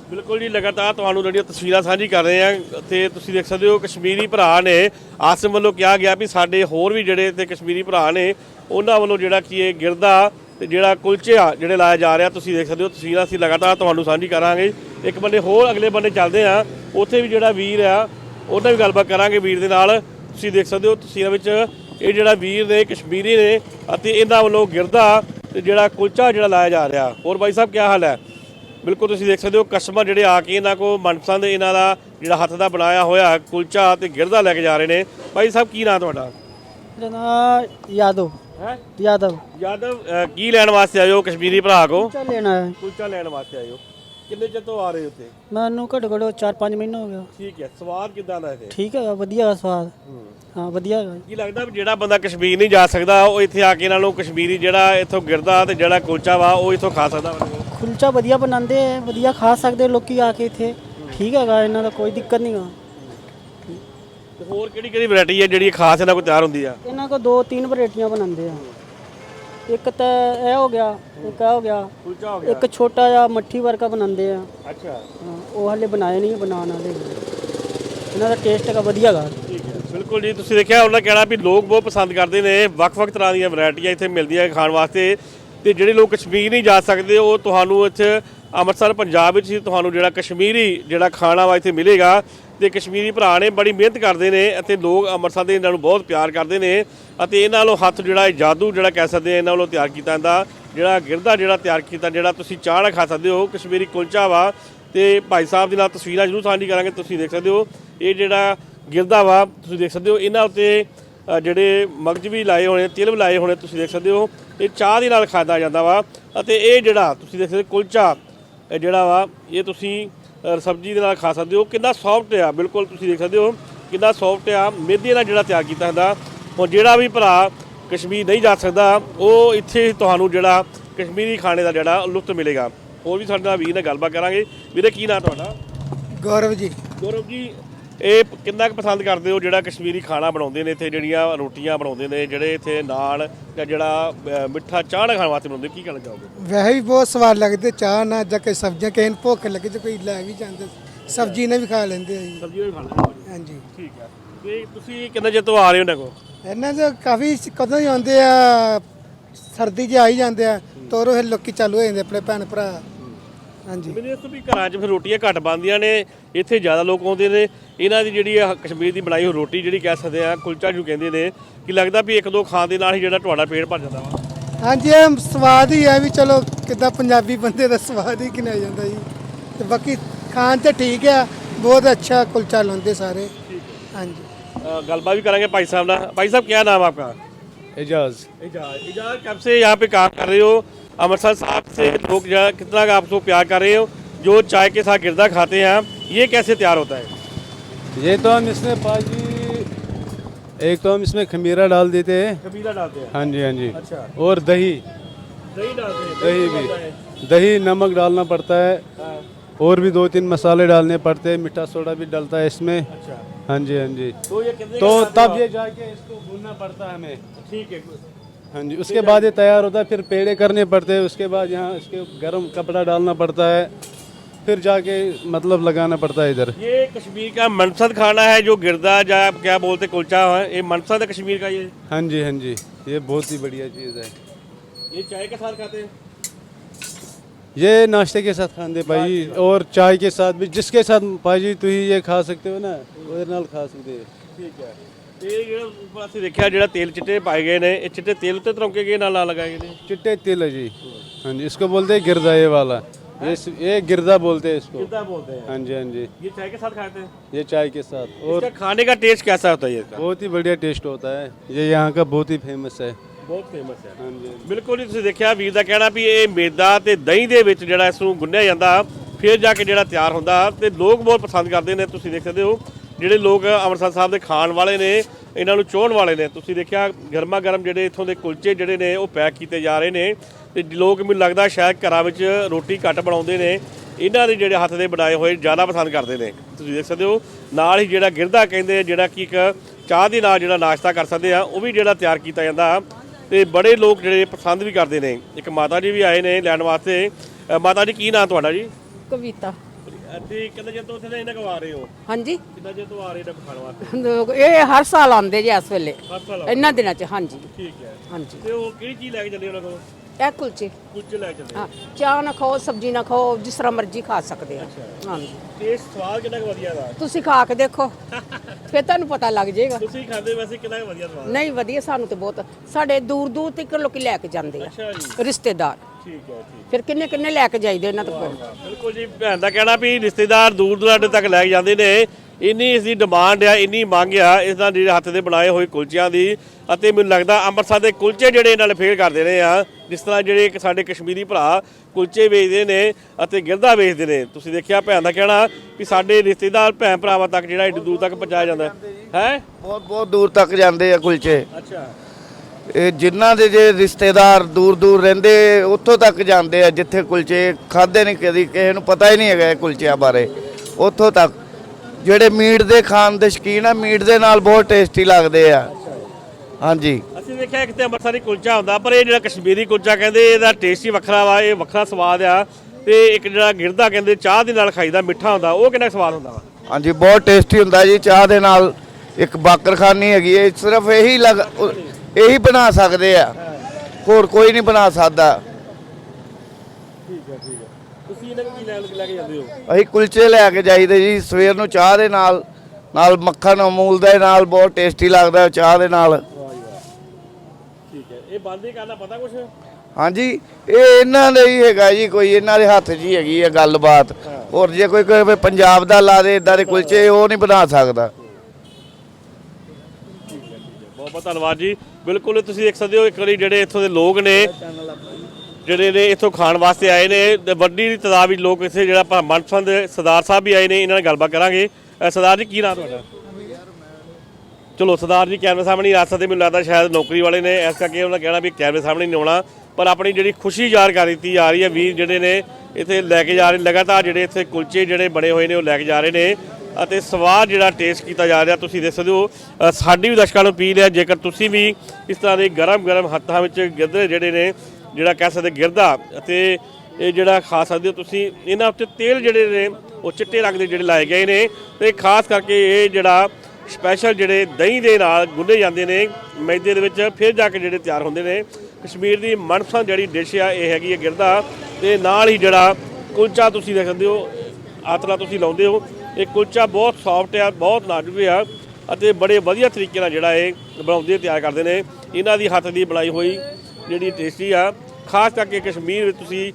ਬਿਲਕੁਲ ਜੀ, ਲਗਾਤਾਰ ਤੁਹਾਨੂੰ ਜਿਹੜੀਆਂ ਤਸਵੀਰਾਂ ਸਾਂਝੀ ਕਰ ਰਹੇ ਆ ਤੇ ਤੁਸੀਂ ਦੇਖ ਸਕਦੇ ਹੋ ਕਸ਼ਮੀਰੀ ਭਰਾ ਨੇ ਆਸਮ ਵੱਲੋਂ ਕਿਹਾ ਗਿਆ ਵੀ ਸਾਡੇ ਹੋਰ ਵੀ ਜਿਹੜੇ ਇੱਥੇ ਕਸ਼ਮੀਰੀ ਭਰਾ ਨੇ, ਉਹਨਾਂ ਵੱਲੋਂ ਜਿਹੜਾ ਕੀ ਇਹ ਗਿਰਦਾ ਤੇ ਜਿਹੜਾ ਕੁਲਚੇ ਆ ਜਿਹੜੇ ਲਾਇਆ ਜਾ ਰਿਹਾ, ਤੁਸੀਂ ਦੇਖ ਸਕਦੇ ਹੋ ਤਸਵੀਰਾਂ ਅਸੀਂ ਲਗਾਤਾਰ ਤੁਹਾਨੂੰ ਸਾਂਝੀ ਕਰਾਂਗੇ। ਇੱਕ ਬੰਦੇ ਹੋਰ, ਅਗਲੇ ਬੰਦੇ ਚੱਲਦੇ ਆ ਉੱਥੇ ਵੀ ਜਿਹੜਾ ਵੀਰ ਆ ਉਹਨਾਂ ਵੀ ਗੱਲਬਾਤ ਕਰਾਂਗੇ ਵੀਰ ਦੇ ਨਾਲ। ਤੁਸੀਂ ਦੇਖ ਸਕਦੇ ਹੋ ਤਸਵੀਰਾਂ ਵਿੱਚ ਇਹ ਜਿਹੜਾ ਵੀਰ ਨੇ, ਕਸ਼ਮੀਰੀ ਨੇ ਅਤੇ ਇਹਨਾਂ ਵੱਲੋਂ ਗਿਰਦਾ ਤੇ ਜਿਹੜਾ ਕੁਲਚਾ ਜਿਹੜਾ ਲਾਇਆ ਜਾ ਰਿਹਾ। ਹੋਰ ਬਾਈ ਸਾਹਿਬ ਕੀ ਹਾਲ ਹੈ? ਬਿਲਕੁਲ ਤੁਸੀਂ ਦੇਖ ਸਕਦੇ ਹੋ ਕਸਟਮਰ ਜਿਹੜੇ ਆ ਕੇ ਇਹਨਾਂ ਕੋਲ ਮਨਪਸੰਦ ਇਹਨਾਂ ਦਾ ਜਿਹੜਾ ਹੱਥ ਦਾ ਬਣਾਇਆ ਹੋਇਆ ਕੁਲਚਾ ਤੇ ਗਿਰਦਾ ਲੈ ਕੇ ਜਾ ਰਹੇ ਨੇ। ਭਾਈ ਸਾਹਿਬ ਕੀ ਨਾਮ ਤੁਹਾਡਾ? ਮੇਰਾ ਯਾਦਵ। ਹੈ? ਯਾਦਵ। ਯਾਦਵ ਕੀ ਲੈਣ ਵਾਸਤੇ ਆਇਓ ਕਸ਼ਮੀਰੀ ਭਰਾ ਕੋ? ਚਾ ਲੈਣਾ ਹੈ ਕੁਲਚਾ ਲੈਣ ਵਾਸਤੇ ਆਇਓ ਕਿੰਨੇ ਚਿਰ ਤੋਂ ਆ ਰਹੇ ਉੱਤੇ ਮੈਨੂੰ ਘੱਟੋ ਘੱਟ 4-5 ਮਹੀਨੇ ਹੋ ਗਿਆ ਠੀਕ ਹੈ ਸਵਾਦ ਕਿਦਾਂ ਦਾ ਇੱਥੇ? ਠੀਕ ਹੈਗਾ ਵਧੀਆ ਹੈਗਾ ਸਵਾਦ। ਹਾਂ। ਵਧੀਆ ਹੈਗਾ। ਜੀ ਲੱਗਦਾ ਵੀ ਜਿਹੜਾ ਬੰਦਾ ਕਸ਼ਮੀਰ ਨਹੀਂ ਜਾ ਸਕਦਾ ਉਹ ਇੱਥੇ ਆ ਕੇ ਇਹਨਾਂ ਨੂੰ ਕਸ਼ਮੀਰੀ ਜਿਹੜਾ ਇੱਥੋਂ ਗਿਰਦਾ ਤੇ ਜਿਹੜਾ ਕੁਲਚਾ ਵਾ ਉਹ ਇੱਥੋਂ ਖਾ ਸਕਦਾ ਵਾ। ਕੁਲਚਾ ਵਧੀਆ ਬਣਾਉਂਦੇ ਹੈ ਵਧੀਆ ਖਾ ਸਕਦੇ ਲੋਕੀ ਆ ਕੇ ਇੱਥੇ। ਠੀਕ ਹੈਗਾ ਇਹਨਾਂ ਦਾ ਕੋਈ ਦਿੱਕਤ ਨਹੀਂ ਗਾ। ਤੇ ਹੋਰ ਕਿਹੜੀ ਕਿਹੜੀ ਵੈਰਾਈਟੀ ਹੈ ਜਿਹੜੀ ਖਾਸ ਇਹਨਾਂ ਕੋਲ ਤਿਆਰ ਹੁੰਦੀ ਆ? ਇਹਨਾਂ ਕੋ ਦੋ ਤਿੰਨ ਵੈਰਾਈਟੀਆਂ ਬਣਾਉਂਦੇ ਆ। ਇੱਕ ਤਾਂ ਇਹ ਹੋ ਗਿਆ ਇੱਕ ਇਹ ਹੋ ਗਿਆ ਕੁਲਚਾ ਹੋ ਇੱਕ ਛੋਟਾ ਜਿਹਾ ਮੱਠੀ ਵਰਗਾ ਬਣਾਉਂਦੇ ਆ। ਅੱਛਾ। ਹਾਂ, ਉਹ ਹਲੇ ਬਣਾਏ ਨਹੀਂ ਬਣਾਉਣ ਵਾਲੇ ਇਹਨਾਂ ਦਾ ਟੇਸਟ ਹੈਗਾ ਵਧੀਆ ਗਾ। ਬਿਲਕੁਲ ਜੀ ਤੁਸੀਂ ਦੇਖਿਆ ਉਹਨਾਂ ਕਹਿਣਾ ਵੀ ਲੋਕ ਬਹੁਤ ਪਸੰਦ ਕਰਦੇ ਨੇ। ਵੱਖ-ਵੱਖ ਤਰ੍ਹਾਂ ਦੀਆਂ ਵੈਰਾਈਟੀਆਂ ਇੱਥੇ ਮਿਲਦੀਆਂ ਖਾਣ ਵਾਸਤੇ। ਤੇ ਜਿਹੜੇ ਲੋਕ ਕਸ਼ਮੀਰ ਨਹੀਂ ਜਾ ਸਕਦੇ, ਉਹ ਤੁਹਾਨੂੰ ਇੱਥੇ ਅੰਮ੍ਰਿਤਸਰ, ਪੰਜਾਬ ਵਿੱਚ ਹੀ ਤੁਹਾਨੂੰ ਜਿਹੜਾ ਕਸ਼ਮੀਰੀ ਜਿਹੜਾ ਖਾਣਾ ਵਾ ਇੱਥੇ ਮਿਲੇਗਾ। ਤੇ ਕਸ਼ਮੀਰੀ ਭਰਾ ਨੇ ਬੜੀ ਮਿਹਨਤ ਕਰਦੇ ਨੇ ਅਤੇ ਲੋਕ ਅੰਮ੍ਰਿਤਸਰ ਦੇ ਇਹਨਾਂ ਨੂੰ ਬਹੁਤ ਪਿਆਰ ਕਰਦੇ ਨੇ ਅਤੇ ਇਹਨਾਂ ਵੱਲੋਂ ਹੱਥ ਜਿਹੜਾ ਇਹ ਜਾਦੂ ਜਿਹੜਾ ਕਹਿ ਸਕਦੇ ਇਹਨਾਂ ਵੱਲੋਂ ਤਿਆਰ ਕੀਤਾ ਜਾਂਦਾ। ਜਿਹੜਾ ਗਿਰਦਾ ਜਿਹੜਾ ਤਿਆਰ ਕੀਤਾ, ਜਿਹੜਾ ਤੁਸੀਂ ਚਾਹ ਨਾਲ ਖਾ ਸਕਦੇ ਹੋ, ਕਸ਼ਮੀਰੀ ਕੁਲਚਾ ਵਾ। ਤੇ ਭਾਈ ਸਾਹਿਬ ਦੇ ਨਾਲ ਤਸਵੀਰਾਂ ਜ਼ਰੂਰ ਸਾਂਝੀ ਕਰਾਂਗੇ, ਤੁਸੀਂ ਦੇਖ ਸਕਦੇ ਹੋ। ਇਹ ਜਿਹੜਾ ਗਿਰਦਾ ਵਾ, ਤੁਸੀਂ ਦੇਖ ਸਕਦੇ ਹੋ, ਇਹਨਾਂ ਉੱਤੇ ਜਿਹੜੇ ਮਗਜ ਵੀ ਲਾਏ ਹੋਣੇ ਤਿਲ ਵੀ ਲਾਏ ਹੋਣੇ ਤੁਸੀਂ ਦੇਖ ਸਕਦੇ ਹੋ। ਇਹ ਚਾਹ ਦੇ ਨਾਲ ਖਾਦਾ ਜਾਂਦਾ ਵਾ ਅਤੇ ਇਹ ਜਿਹੜਾ ਤੁਸੀਂ ਦੇਖ ਸਕਦੇ ਕੁਲਚਾ ਇਹ ਜਿਹੜਾ ਵਾ ਇਹ ਤੁਸੀਂ ਸਬਜ਼ੀ ਦੇ ਨਾਲ ਖਾ ਸਕਦੇ ਹੋ। ਕਿੰਨਾ ਸੌਫਟ ਆ ਬਿਲਕੁਲ ਤੁਸੀਂ ਦੇਖ ਸਕਦੇ ਹੋ ਕਿੰਨਾ ਸੌਫਟ ਆ। ਮੇਦੇ ਨਾਲ ਜਿਹੜਾ ਤਿਆਰ ਕੀਤਾ ਹੁੰਦਾ ਹੁਣ ਜਿਹੜਾ ਵੀ ਭਰਾ ਕਸ਼ਮੀਰ ਨਹੀਂ ਜਾ ਸਕਦਾ ਉਹ ਇੱਥੇ ਤੁਹਾਨੂੰ ਜਿਹੜਾ ਕਸ਼ਮੀਰੀ ਖਾਣੇ ਦਾ ਜਿਹੜਾ ਲੁਤਫ ਮਿਲੇਗਾ। ਹੋਰ ਵੀ ਸਾਡੇ ਨਾਲ ਵੀਰ ਨਾਲ ਗੱਲਬਾਤ ਕਰਾਂਗੇ। ਵੀਰੇ ਕੀ ਨਾਂ ਤੁਹਾਡਾ? ਗੌਰਵ ਜੀ। ਗੌਰਵ ਜੀ ਇਹ ਕਿੰਨਾ ਕੁ ਪਸੰਦ ਕਰਦੇ ਹੋ ਜਿਹੜਾ ਕਸ਼ਮੀਰੀ ਖਾਣਾ ਬਣਾਉਂਦੇ ਨੇ ਇੱਥੇ ਜਿਹੜੀਆਂ ਰੋਟੀਆਂ ਬਣਾਉਂਦੇ ਨੇ ਜਿਹੜੇ ਇੱਥੇ ਨਾਨ ਜਾਂ ਜਿਹੜਾ ਅ, ਮਿੱਠਾ ਚਾਹ ਨਾਲ ਖਾਣ ਵਾਸਤੇ ਬਣਾਉਂਦੇ ਕੀ ਕਹਿਣਾ ਚਾਹੋਗੇ? ਵੈਸੇ ਵੀ ਬਹੁਤ ਸਵਾਦ ਲੱਗਦੇ ਚਾਹ ਨਾਲ ਜਾਂ ਕੋਈ ਸਬਜ਼ੀਆਂ ਕਿਸੇ ਨੂੰ ਭੁੱਖ ਲੱਗੇ ਤੇ ਕੋਈ ਲੈ ਵੀ ਜਾਂਦੇ ਸਬਜ਼ੀ ਨੇ ਵੀ ਖਾ ਲੈਂਦੇ ਆ ਜੀ। ਸਬਜ਼ੀ ਵੀ ਖਾਣਾ ਹਾਂਜੀ। ਠੀਕ ਹੈ। ਤੇ ਤੁਸੀਂ ਕਿੰਨੇ ਚਿਰ ਤੋਂ ਆ ਰਹੇ ਹੋ ਨਾ ਕੋ ਇਹਨਾਂ ਦੇ ਕਾਫੀ ਕਦੋਂ ਹੀ ਆਉਂਦੇ ਆ ਸਰਦੀ 'ਚ ਆ ਹੀ ਜਾਂਦੇ ਆ ਤੋਰੋ ਫਿਰ ਲੋਕੀ ਚਾਲੂ ਹੋ ਜਾਂਦੇ ਆਪਣੇ ਭੈਣ ਭਰਾ। ਹਾਂਜੀ ਮੈਨੂੰ ਇਸ ਤੋਂ ਵੀ ਘਰਾਂ 'ਚ ਫਿਰ ਰੋਟੀਆਂ ਘੱਟ ਬਣਦੀਆਂ ਨੇ ਇੱਥੇ ਜ਼ਿਆਦਾ ਲੋਕ ਆਉਂਦੇ ਨੇ ਇਹਨਾਂ ਦੀ ਜਿਹੜੀ ਆ ਕਸ਼ਮੀਰ ਦੀ ਬਣਾਈ ਹੋਈ ਰੋਟੀ ਜਿਹੜੀ ਕਹਿ ਸਕਦੇ ਆ ਕੁਲਚਾ ਜਿਹਨੂੰ ਕਹਿੰਦੇ ਨੇ ਕਿ ਲੱਗਦਾ ਵੀ ਇੱਕ ਦੋ ਖਾਣ ਦੇ ਨਾਲ ਹੀ ਜਿਹੜਾ ਤੁਹਾਡਾ ਪੇਟ ਭਰ ਜਾਂਦਾ ਵਾ ਹਾਂਜੀ ਇਹ ਸਵਾਦ ਹੀ ਹੈ ਵੀ ਚਲੋ ਕਿੱਦਾਂ ਪੰਜਾਬੀ ਬੰਦੇ ਦਾ ਸਵਾਦ ਹੀ ਕਿਨਾ ਜਾਂਦਾ ਜੀ ਤੇ ਬਾਕੀ ਖਾਣ ਤੇ ਠੀਕ ਆ ਬਹੁਤ ਅੱਛਾ ਕੁਲਚਾ ਲਾਉਂਦੇ ਸਾਰੇ ਹਾਂਜੀ अ, गलबात भी करेंगे भाई साहब ना भाई साहब क्या नाम है आपका एजाज इजाज इजाज कब से यहाँ पे काम कर रहे हो अमृतसर साहब से लोग जो है कितना का आपको प्यार कर रहे हो? जो चाय के साथ गिरदा खाते हैं ये कैसे तैयार होता है? ये तो हम इसमें पाजी एक तो हम इसमें खमीरा डाल देते हैं। कबीला डालते हैं? हाँ जी हाँ जी। अच्छा। और दही। दही डालते हैं? दही भी। दही नमक डालना पड़ता है। और भी दो तीन मसाले डालने पड़ते हैं। मीठा सोडा भी डलता है इसमें। अच्छा। हाँ जी हाँ जी। तो ये तो तब ये जाके इसको भूनना पड़ता है हमें। ठीक है। हाँ जी उसके बाद ये तैयार होता है फिर पेड़े करने पड़ते हैं उसके बाद यहाँ इसके गर्म कपड़ा डालना पड़ता है फिर जाके मतलब लगाना पड़ता है इधर। ये कश्मीर का मनसद खाना है जो गिरदा जा क्या बोलते कुलचा है? ये मनसद है कश्मीर का ये? हाँ जी हाँ जी ये बहुत ही बढ़िया चीज़ है। ये चाय के साथ खाते हैं? ये नाश्ते के साथ खाते भाई और चाय के साथ भी जिसके साथ भाई जी तुम ये खा सकते हो ना वो खा सकते ठीक है? ਇਹ ਜਿਹੜਾ ਉੱਪਰ ਅਸੀਂ ਦੇਖਿਆ ਜਿਹੜਾ ਤੇਲ ਚਿੱਟੇ ਪਾਏ ਗਏ ਨੇ ਇਹ ਚਿੱਟੇ ਤੇਲ ਉੱਤੇ ਤਰੌਂਕੇ ਗਏ ਨਾਲ ਨਾਲ ਲਗਾਏ ਗਏ ਨੇ चिट्टे तिल है जी हाँ जी इसको बोलते हैं गिरदा ये वाला ये ये गिरदा बोलते हैं इसको कितना बोलते हैं हाँ जी हाँ जी ये चाय के साथ खाते हैं ये चाय के साथ और इसका खाने का टेस्ट कैसा होता है ये इसका बहुत ही बढ़िया टेस्ट होता है ये यहाँ का बहुत ही फेमस है ਬਹੁਤ ਫੇਮਸ ਹੈ हाँ जी ਬਿਲਕੁਲ ਹੀ ਤੁਸੀਂ ਦੇਖਿਆ ਵੀਰ ਦਾ ਕਹਿਣਾ ਵੀ ਇਹ ਮੈਦਾ ਤੇ ਦਹੀਂ ਦੇ ਵਿੱਚ ਜਿਹੜਾ ਇਸ ਨੂੰ ਗੁੰਨਿਆ ਜਾਂਦਾ ਫਿਰ ਜਾ ਕੇ ਜਿਹੜਾ ਤਿਆਰ ਹੁੰਦਾ ਤੇ ਲੋਕ ਬਹੁਤ ਪਸੰਦ ਕਰਦੇ ਨੇ ਤੁਸੀਂ ਦੇਖ ਸਕਦੇ ਹੋ ਜਿਹੜੇ ਲੋਕ ਅੰਮ੍ਰਿਤਸਰ ਸਾਹਿਬ ਦੇ ਖਾਣ ਵਾਲੇ ਨੇ, ਇਹਨਾਂ ਨੂੰ ਚੋਣ ਵਾਲੇ ਨੇ। ਤੁਸੀਂ ਦੇਖਿਆ ਗਰਮਾ ਗਰਮ ਜਿਹੜੇ ਇੱਥੋਂ ਦੇ ਕੁਲਚੇ ਜਿਹੜੇ ਨੇ, ਉਹ ਪੈਕ ਕੀਤੇ ਜਾ ਰਹੇ ਨੇ। ਤੇ ਲੋਕ ਮੈਨੂੰ ਲੱਗਦਾ ਸ਼ਾਇਦ ਘਰਾਂ ਵਿੱਚ ਰੋਟੀ ਘੱਟ ਬਣਾਉਂਦੇ ਨੇ। ਇਹਨਾਂ ਦੇ ਜਿਹੜੇ ਹੱਥ ਦੇ ਬਣਾਏ ਹੋਏ ਜ਼ਿਆਦਾ ਪਸੰਦ ਕਰਦੇ ਨੇ। ਤੁਸੀਂ ਦੇਖ ਸਕਦੇ ਹੋ, ਨਾਲ ਹੀ ਜਿਹੜਾ ਗਿਰਦਾ ਕਹਿੰਦੇ ਜਿਹੜਾ ਕਿ ਇੱਕ ਚਾਹ ਦੇ ਨਾਲ ਜਿਹੜਾ ਨਾਸ਼ਤਾ ਕਰ ਸਕਦੇ ਆ, ਉਹ ਵੀ ਜਿਹੜਾ ਤਿਆਰ ਕੀਤਾ ਜਾਂਦਾ। ਤੇ ਬੜੇ ਲੋਕ ਜਿਹੜੇ ਪਸੰਦ ਵੀ ਕਰਦੇ ਨੇ। ਇੱਕ ਮਾਤਾ ਜੀ ਵੀ ਆਏ ਨੇ ਲੈਣ ਵਾਸਤੇ। ਮਾਤਾ ਜੀ, ਕੀ ਨਾਮ ਤੁਹਾਡਾ ਜੀ? ਕਵਿਤਾ। ਤੇ ਕਿੰਨੇ ਚਿਰ ਤੋਂ ਉੱਥੇ ਇਹਨਾਂ ਕੋਲ ਆ ਰਹੇ ਹੋ? ਹਾਂਜੀ। ਕਿੰਨੇ ਚਿਰ ਤੋਂ ਆ ਰਹੇ ਨੇ ਖਾਣ ਵਾਸਤੇ? ਲੋਕ- ਇਹ ਹਰ ਸਾਲ ਆਉਂਦੇ ਜੀ ਇਸ ਵੇਲੇ। ਹਰ ਸਾਲ ਇਹਨਾਂ ਦਿਨਾਂ 'ਚ ਹਾਂਜੀ। ਠੀਕ ਹੈ। ਹਾਂਜੀ। ਤੇ ਉਹ ਕਿਹੜੀ ਚੀਜ਼ ਲੈ ਕੇ ਚੱਲੇ ਉਹਨਾਂ ਕੋਲ? ਇਹ ਕੁਲਚੇ। ਕੁਝ ਲੈ ਕੇ ਚੱਲੇ। ਹਾਂ ਚਾਹ ਨਾ ਖਾਓ ਸਬਜ਼ੀ ਨਾ ਖਾਓ ਜਿਸ ਤਰ੍ਹਾਂ ਮਰਜ਼ੀ ਖਾ ਸਕਦੇ ਆ। ਹਾਂਜੀ। ਟੇਸਟ ਸਵਾਦ ਕਿੰਨਾ ਕੁ ਵਧੀਆ ਦਾ? ਤੁਸੀਂ ਖਾ ਕੇ ਦੇਖੋ। ਫਿਰ ਤੁਹਾਨੂੰ ਪਤਾ ਲੱਗ ਜਾਏਗਾ। ਤੁਸੀਂ ਖਾਂਦੇ ਵੈਸੇ ਕਿੰਨਾ ਕੁ ਵਧੀਆ ਸਵਾਦ? ਨਹੀਂ ਵਧੀਆ ਸਾਨੂੰ ਤੇ ਬਹੁਤ ਸਾਡੇ ਦੂਰ ਦੂਰ ਤੱਕ ਲੋਕੀ ਲੈ ਕੇ ਜਾਂਦੇ ਆ। ਅੱਛਾ ਜੀ। ਰਿਸ਼ਤੇਦਾਰ। ਠੀਕ ਹੈ ਠੀਕ ਫਿਰ ਕਿੰਨੇ ਕਿੰਨੇ ਲੈ ਕੇ ਜਾਈਦੇ ਇਹਨਾਂ ਤੋਂ ਬਿਲਕੁਲ ਜੀ ਭੈਣ ਦਾ ਕਹਿਣਾ ਵੀ ਰਿਸ਼ਤੇਦਾਰ ਦੂਰ ਦੁਰਾਡੇ ਤੱਕ ਲੈ ਕੇ ਜਾਂਦੇ ਨੇ। ਇੰਨੀ ਇਸ ਦੀ ਡਿਮਾਂਡ ਆ ਇੰਨੀ ਮੰਗ ਆ ਇਸ ਦਾ ਜਿਹੜੇ ਹੱਥ ਦੇ ਬਣਾਏ ਹੋਏ ਕੁਲਚਿਆਂ ਦੀ ਅਤੇ ਮੈਨੂੰ ਲੱਗਦਾ ਅੰਮ੍ਰਿਤਸਰ ਦੇ ਕੁਲਚੇ ਜਿਹੜੇ ਇਹਨਾਂ ਨੇ ਫੇਲ ਕਰਦੇ ਨੇ ਆ ਜਿਸ ਤਰ੍ਹਾਂ ਜਿਹੜੇ ਇੱਕ ਸਾਡੇ ਕਸ਼ਮੀਰੀ ਭਰਾ ਕੁਲਚੇ ਵੇਚਦੇ ਨੇ ਅਤੇ ਗਿਰਦਾ ਵੇਚਦੇ ਨੇ। ਤੁਸੀਂ ਦੇਖਿਆ ਭੈਣ ਦਾ ਕਹਿਣਾ ਵੀ ਸਾਡੇ ਰਿਸ਼ਤੇਦਾਰ ਭੈਣ ਭਰਾਵਾਂ ਤੱਕ ਜਿਹੜਾ ਏਡੀ ਦੂਰ ਤੱਕ ਪਹੁੰਚਾਇਆ ਜਾਂਦਾ ਹੈ? ਬਹੁਤ ਬਹੁਤ ਦੂਰ ਤੱਕ ਜਾਂਦੇ ਆ ਕੁਲਚੇ। ਅੱਛਾ। ਜਿਨ੍ਹਾਂ ਦੇ ਜੇ ਰਿਸ਼ਤੇਦਾਰ ਦੂਰ ਦੂਰ ਰਹਿੰਦੇ ਉੱਥੋਂ ਤੱਕ ਜਾਂਦੇ ਆ ਜਿੱਥੇ ਕੁਲਚੇ ਖਾਦੇ ਨਹੀਂ ਕਦੀ ਕਿਸੇ ਨੂੰ ਪਤਾ ਹੀ ਨਹੀਂ ਹੈਗਾ ਕੁਲਚਿਆਂ ਬਾਰੇ। ਉੱਥੋਂ ਤੱਕ। ਜਿਹੜੇ ਮੀਟ ਦੇ ਖਾਣ ਦੇ ਸ਼ੌਕੀਨ ਆ ਮੀਟ ਦੇ ਨਾਲ ਬਹੁਤ ਟੇਸਟੀ ਲੱਗਦੇ ਆ। ਹਾਂਜੀ। ਅਸੀਂ ਦੇਖਿਆ ਇੱਕ ਤੇ ਅੰਮ੍ਰਿਤਸਰੀ ਕੁਲਚਾ ਹੁੰਦਾ ਪਰ ਇਹ ਜਿਹੜਾ ਕਸ਼ਮੀਰੀ ਕੁਲਚਾ ਕਹਿੰਦੇ ਇਹਦਾ ਟੇਸਟ ਹੀ ਵੱਖਰਾ ਵਾ ਇਹ ਵੱਖਰਾ ਸਵਾਦ ਆ। ਤੇ ਇੱਕ ਜਿਹੜਾ ਗਿਰਦਾ ਕਹਿੰਦੇ ਚਾਹ ਦੇ ਨਾਲ ਖਾਈਦਾ ਮਿੱਠਾ ਹੁੰਦਾ ਉਹ ਕਿੰਨਾ ਸਵਾਦ ਹੁੰਦਾ ਵਾ? ਹਾਂਜੀ ਬਹੁਤ ਟੇਸਟੀ ਹੁੰਦਾ ਜੀ ਚਾਹ ਦੇ ਨਾਲ ਇੱਕ ਬਾਕਰਖਾਨੀ ਹੈਗੀ ਹੈ ਸਿਰਫ ਇਹੀ ਲਗ ਇਹੀ ਬਣਾ ਸਕਦੇ ਆ। ਹੋਰ ਕੋਈ ਨਹੀਂ ਬਣਾ ਸਕਦਾ। ਤੁਸੀਂ ਇਹਨਾਂ ਨੂੰ ਕੀ ਲੈ ਲੈ ਕੇ ਜਾਂਦੇ ਹੋ? ਅਸੀਂ ਕੁਲਚੇ ਲੈ ਕੇ ਜਾਈਦੇ ਜੀ ਸਵੇਰ ਨੂੰ ਚਾਹ ਦੇ ਨਾਲ ਨਾਲ ਮੱਖਣ ਅਮੂਲ ਦੇ ਨਾਲ ਬਹੁਤ ਟੇਸਟੀ ਲੱਗਦਾ ਚਾਹ ਦੇ ਨਾਲ। ਠੀਕ ਹੈ ਇਹ ਬੰਦ ਹੀ ਕਰਨਾ ਪਤਾ ਕੁਛ? ਹਾਂਜੀ ਇਹ ਇਹਨਾਂ ਦੇ ਹੀ ਹੈਗਾ ਜੀ ਕੋਈ ਇਹਨਾਂ ਦੇ ਹੱਥ 'ਚ ਹੀ ਹੈਗੀ ਹੈ ਗੱਲਬਾਤ। ਹੋਰ ਜੇ ਕੋਈ ਕਹੇ ਪੰਜਾਬ ਦਾ ਲਾ ਦੇ ਇਦਾਂ ਦੇ ਕੁਲਚੇ ਉਹ ਨਹੀਂ ਬਣਾ ਸਕਦਾ। ਬਹੁਤ ਬਹੁਤ ਧੰਨਵਾਦ ਜੀ। ਬਿਲਕੁਲ ਤੁਸੀਂ ਦੇਖ ਸਕਦੇ ਹੋ ਇੱਕ ਵਾਰੀ ਜਿਹੜੇ ਇੱਥੋਂ ਦੇ ਲੋਕ ਨੇ, ਜਿਹੜੇ ਨੇ ਇੱਥੋਂ ਖਾਣ ਵਾਸਤੇ ਆਏ ਨੇ ਵੱਡੀ ਤਾਦਾਦ ਵਿੱਚ ਲੋਕ ਇੱਥੇ ਜਿਹੜਾ ਆਪਾਂ ਮਨਪਸੰਦ ਸਰਦਾਰ ਸਾਹਿਬ ਵੀ ਆਏ ਨੇ, ਇਹਨਾਂ ਨਾਲ ਗੱਲਬਾਤ ਕਰਾਂਗੇ। ਸਰਦਾਰ ਜੀ, ਕੀ ਨਾਮ ਤੁਹਾਡਾ? ਚਲੋ, ਸਰਦਾਰ ਜੀ, ਕੈਮਰੇ ਸਾਹਮਣੇ ਨਹੀਂ ਆ ਸਕਦੇ, ਮੈਨੂੰ ਲੱਗਦਾ ਸ਼ਾਇਦ ਨੌਕਰੀ ਵਾਲੇ ਨੇ, ਇਸ ਕਰਕੇ ਉਹਨਾਂ ਕਹਿਣਾ ਵੀ ਕੈਮਰੇ ਸਾਹਮਣੇ ਨਹੀਂ ਆਉਣਾ। ਪਰ ਆਪਣੀ ਜਿਹੜੀ ਖੁਸ਼ੀ ਜ਼ਾਹਰ ਕਰ ਦਿੱਤੀ ਜਾ ਰਹੀ ਹੈ, ਵੀਰ ਜਿਹੜੇ ਨੇ, ਇੱਥੇ ਲੈ ਕੇ ਜਾ ਰਹੇ ਲਗਾਤਾਰ ਜਿਹੜੇ ਇੱਥੇ ਕੁਲਚੇ ਜਿਹੜੇ ਬਣੇ ਹੋਏ ਨੇ, ਉਹ ਲੈ ਕੇ ਜਾ ਰਹੇ ਨੇ। ਅਤੇ ਸਵਾਦ ਜਿਹੜਾ ਟੇਸਟ ਕੀਤਾ ਜਾ ਰਿਹਾ ਤੁਸੀਂ ਦੇਖ ਸਕਦੇ ਹੋ ਅ, ਸਾਡੀ ਵੀ ਦਰਸ਼ਕਾਂ ਨੂੰ ਅਪੀਲ ਹੈ ਜੇਕਰ ਤੁਸੀਂ ਵੀ ਇਸ ਤਰ੍ਹਾਂ ਦੇ ਗਰਮ ਗਰਮ ਹੱਥਾਂ ਵਿੱਚ ਗਿਰਦੇ ਜਿਹੜੇ ਨੇ ਜਿਹੜਾ ਕਹਿ ਸਕਦੇ ਗਿਰਦਾ ਅਤੇ ਇਹ ਜਿਹੜਾ ਖਾ ਸਕਦੇ ਹੋ ਤੁਸੀਂ ਇਹਨਾਂ ਉੱਤੇ ਤੇਲ ਜਿਹੜੇ ਨੇ ਉਹ ਚਿੱਟੇ ਰੰਗ ਦੇ ਜਿਹੜੇ ਲਾਏ ਗਏ ਨੇ ਤੇ ਖਾਸ ਕਰਕੇ ਇਹ ਜਿਹੜਾ ਸਪੈਸ਼ਲ ਜਿਹੜੇ ਦਹੀਂ ਦੇ ਨਾਲ ਗੁੰਨੇ ਜਾਂਦੇ ਨੇ ਮੈਦੇ ਦੇ ਵਿੱਚ ਫਿਰ ਜਾ ਕੇ ਜਿਹੜੇ ਤਿਆਰ ਹੁੰਦੇ ਨੇ ਕਸ਼ਮੀਰ ਦੀ ਮਨਪਸੰਦ ਜਿਹੜੀ ਡਿਸ਼ ਆ ਇਹ ਹੈਗੀ ਹੈ ਗਿਰਦਾ ਤੇ ਨਾਲ ਹੀ ਜਿਹੜਾ ਕੁਲਚਾ ਤੁਸੀਂ ਦੇਖ ਸਕਦੇ ਹੋ ਆਤਲਾ ਤੁਸੀਂ ਲਾਉਂਦੇ ਹੋ ਇਹ ਕੁਲਚਾ ਬਹੁਤ ਸੌਫਟ ਆ, ਬਹੁਤ ਨਾਜ਼ੁਕ ਆ ਅਤੇ ਬੜੇ ਵਧੀਆ ਤਰੀਕੇ ਨਾਲ ਜਿਹੜਾ ਇਹ ਬਣਾਉਂਦੇ ਤਿਆਰ ਕਰਦੇ ਨੇ। ਇਹਨਾਂ ਦੀ ਹੱਥ ਦੀ ਬਣਾਈ ਹੋਈ ਜਿਹੜੀ ਟੇਸਟੀ ਆ, ਖਾਸ ਕਰਕੇ ਕਸ਼ਮੀਰ ਵਿੱਚ ਤੁਸੀਂ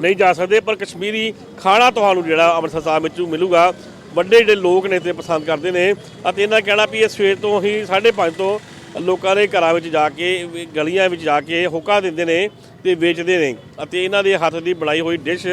ਨਹੀਂ ਜਾ ਸਕਦੇ, ਪਰ ਕਸ਼ਮੀਰੀ ਖਾਣਾ ਤੁਹਾਨੂੰ ਜਿਹੜਾ ਅੰਮ੍ਰਿਤਸਰ ਸਾਹਿਬ ਵਿੱਚ ਮਿਲੂਗਾ। ਵੱਡੇ ਜਿਹੜੇ ਲੋਕ ਨੇ ਤੇ ਪਸੰਦ ਕਰਦੇ ਨੇ ਅਤੇ ਇਹਨਾਂ ਕਹਿਣਾ ਵੀ ਇਹ ਸਵੇਰ ਤੋਂ ਹੀ 5:30 ਤੋਂ ਲੋਕਾਂ ਦੇ ਘਰਾਂ ਵਿੱਚ ਜਾ ਕੇ ਗਲੀਆਂ ਵਿੱਚ ਜਾ ਕੇ ਹੁਕਾ ਦਿੰਦੇ ਨੇ ਤੇ ਵੇਚਦੇ ਨੇ ਅਤੇ ਇਹਨਾਂ ਦੇ ਹੱਥ ਦੀ ਬਣਾਈ ਹੋਈ ਡਿਸ਼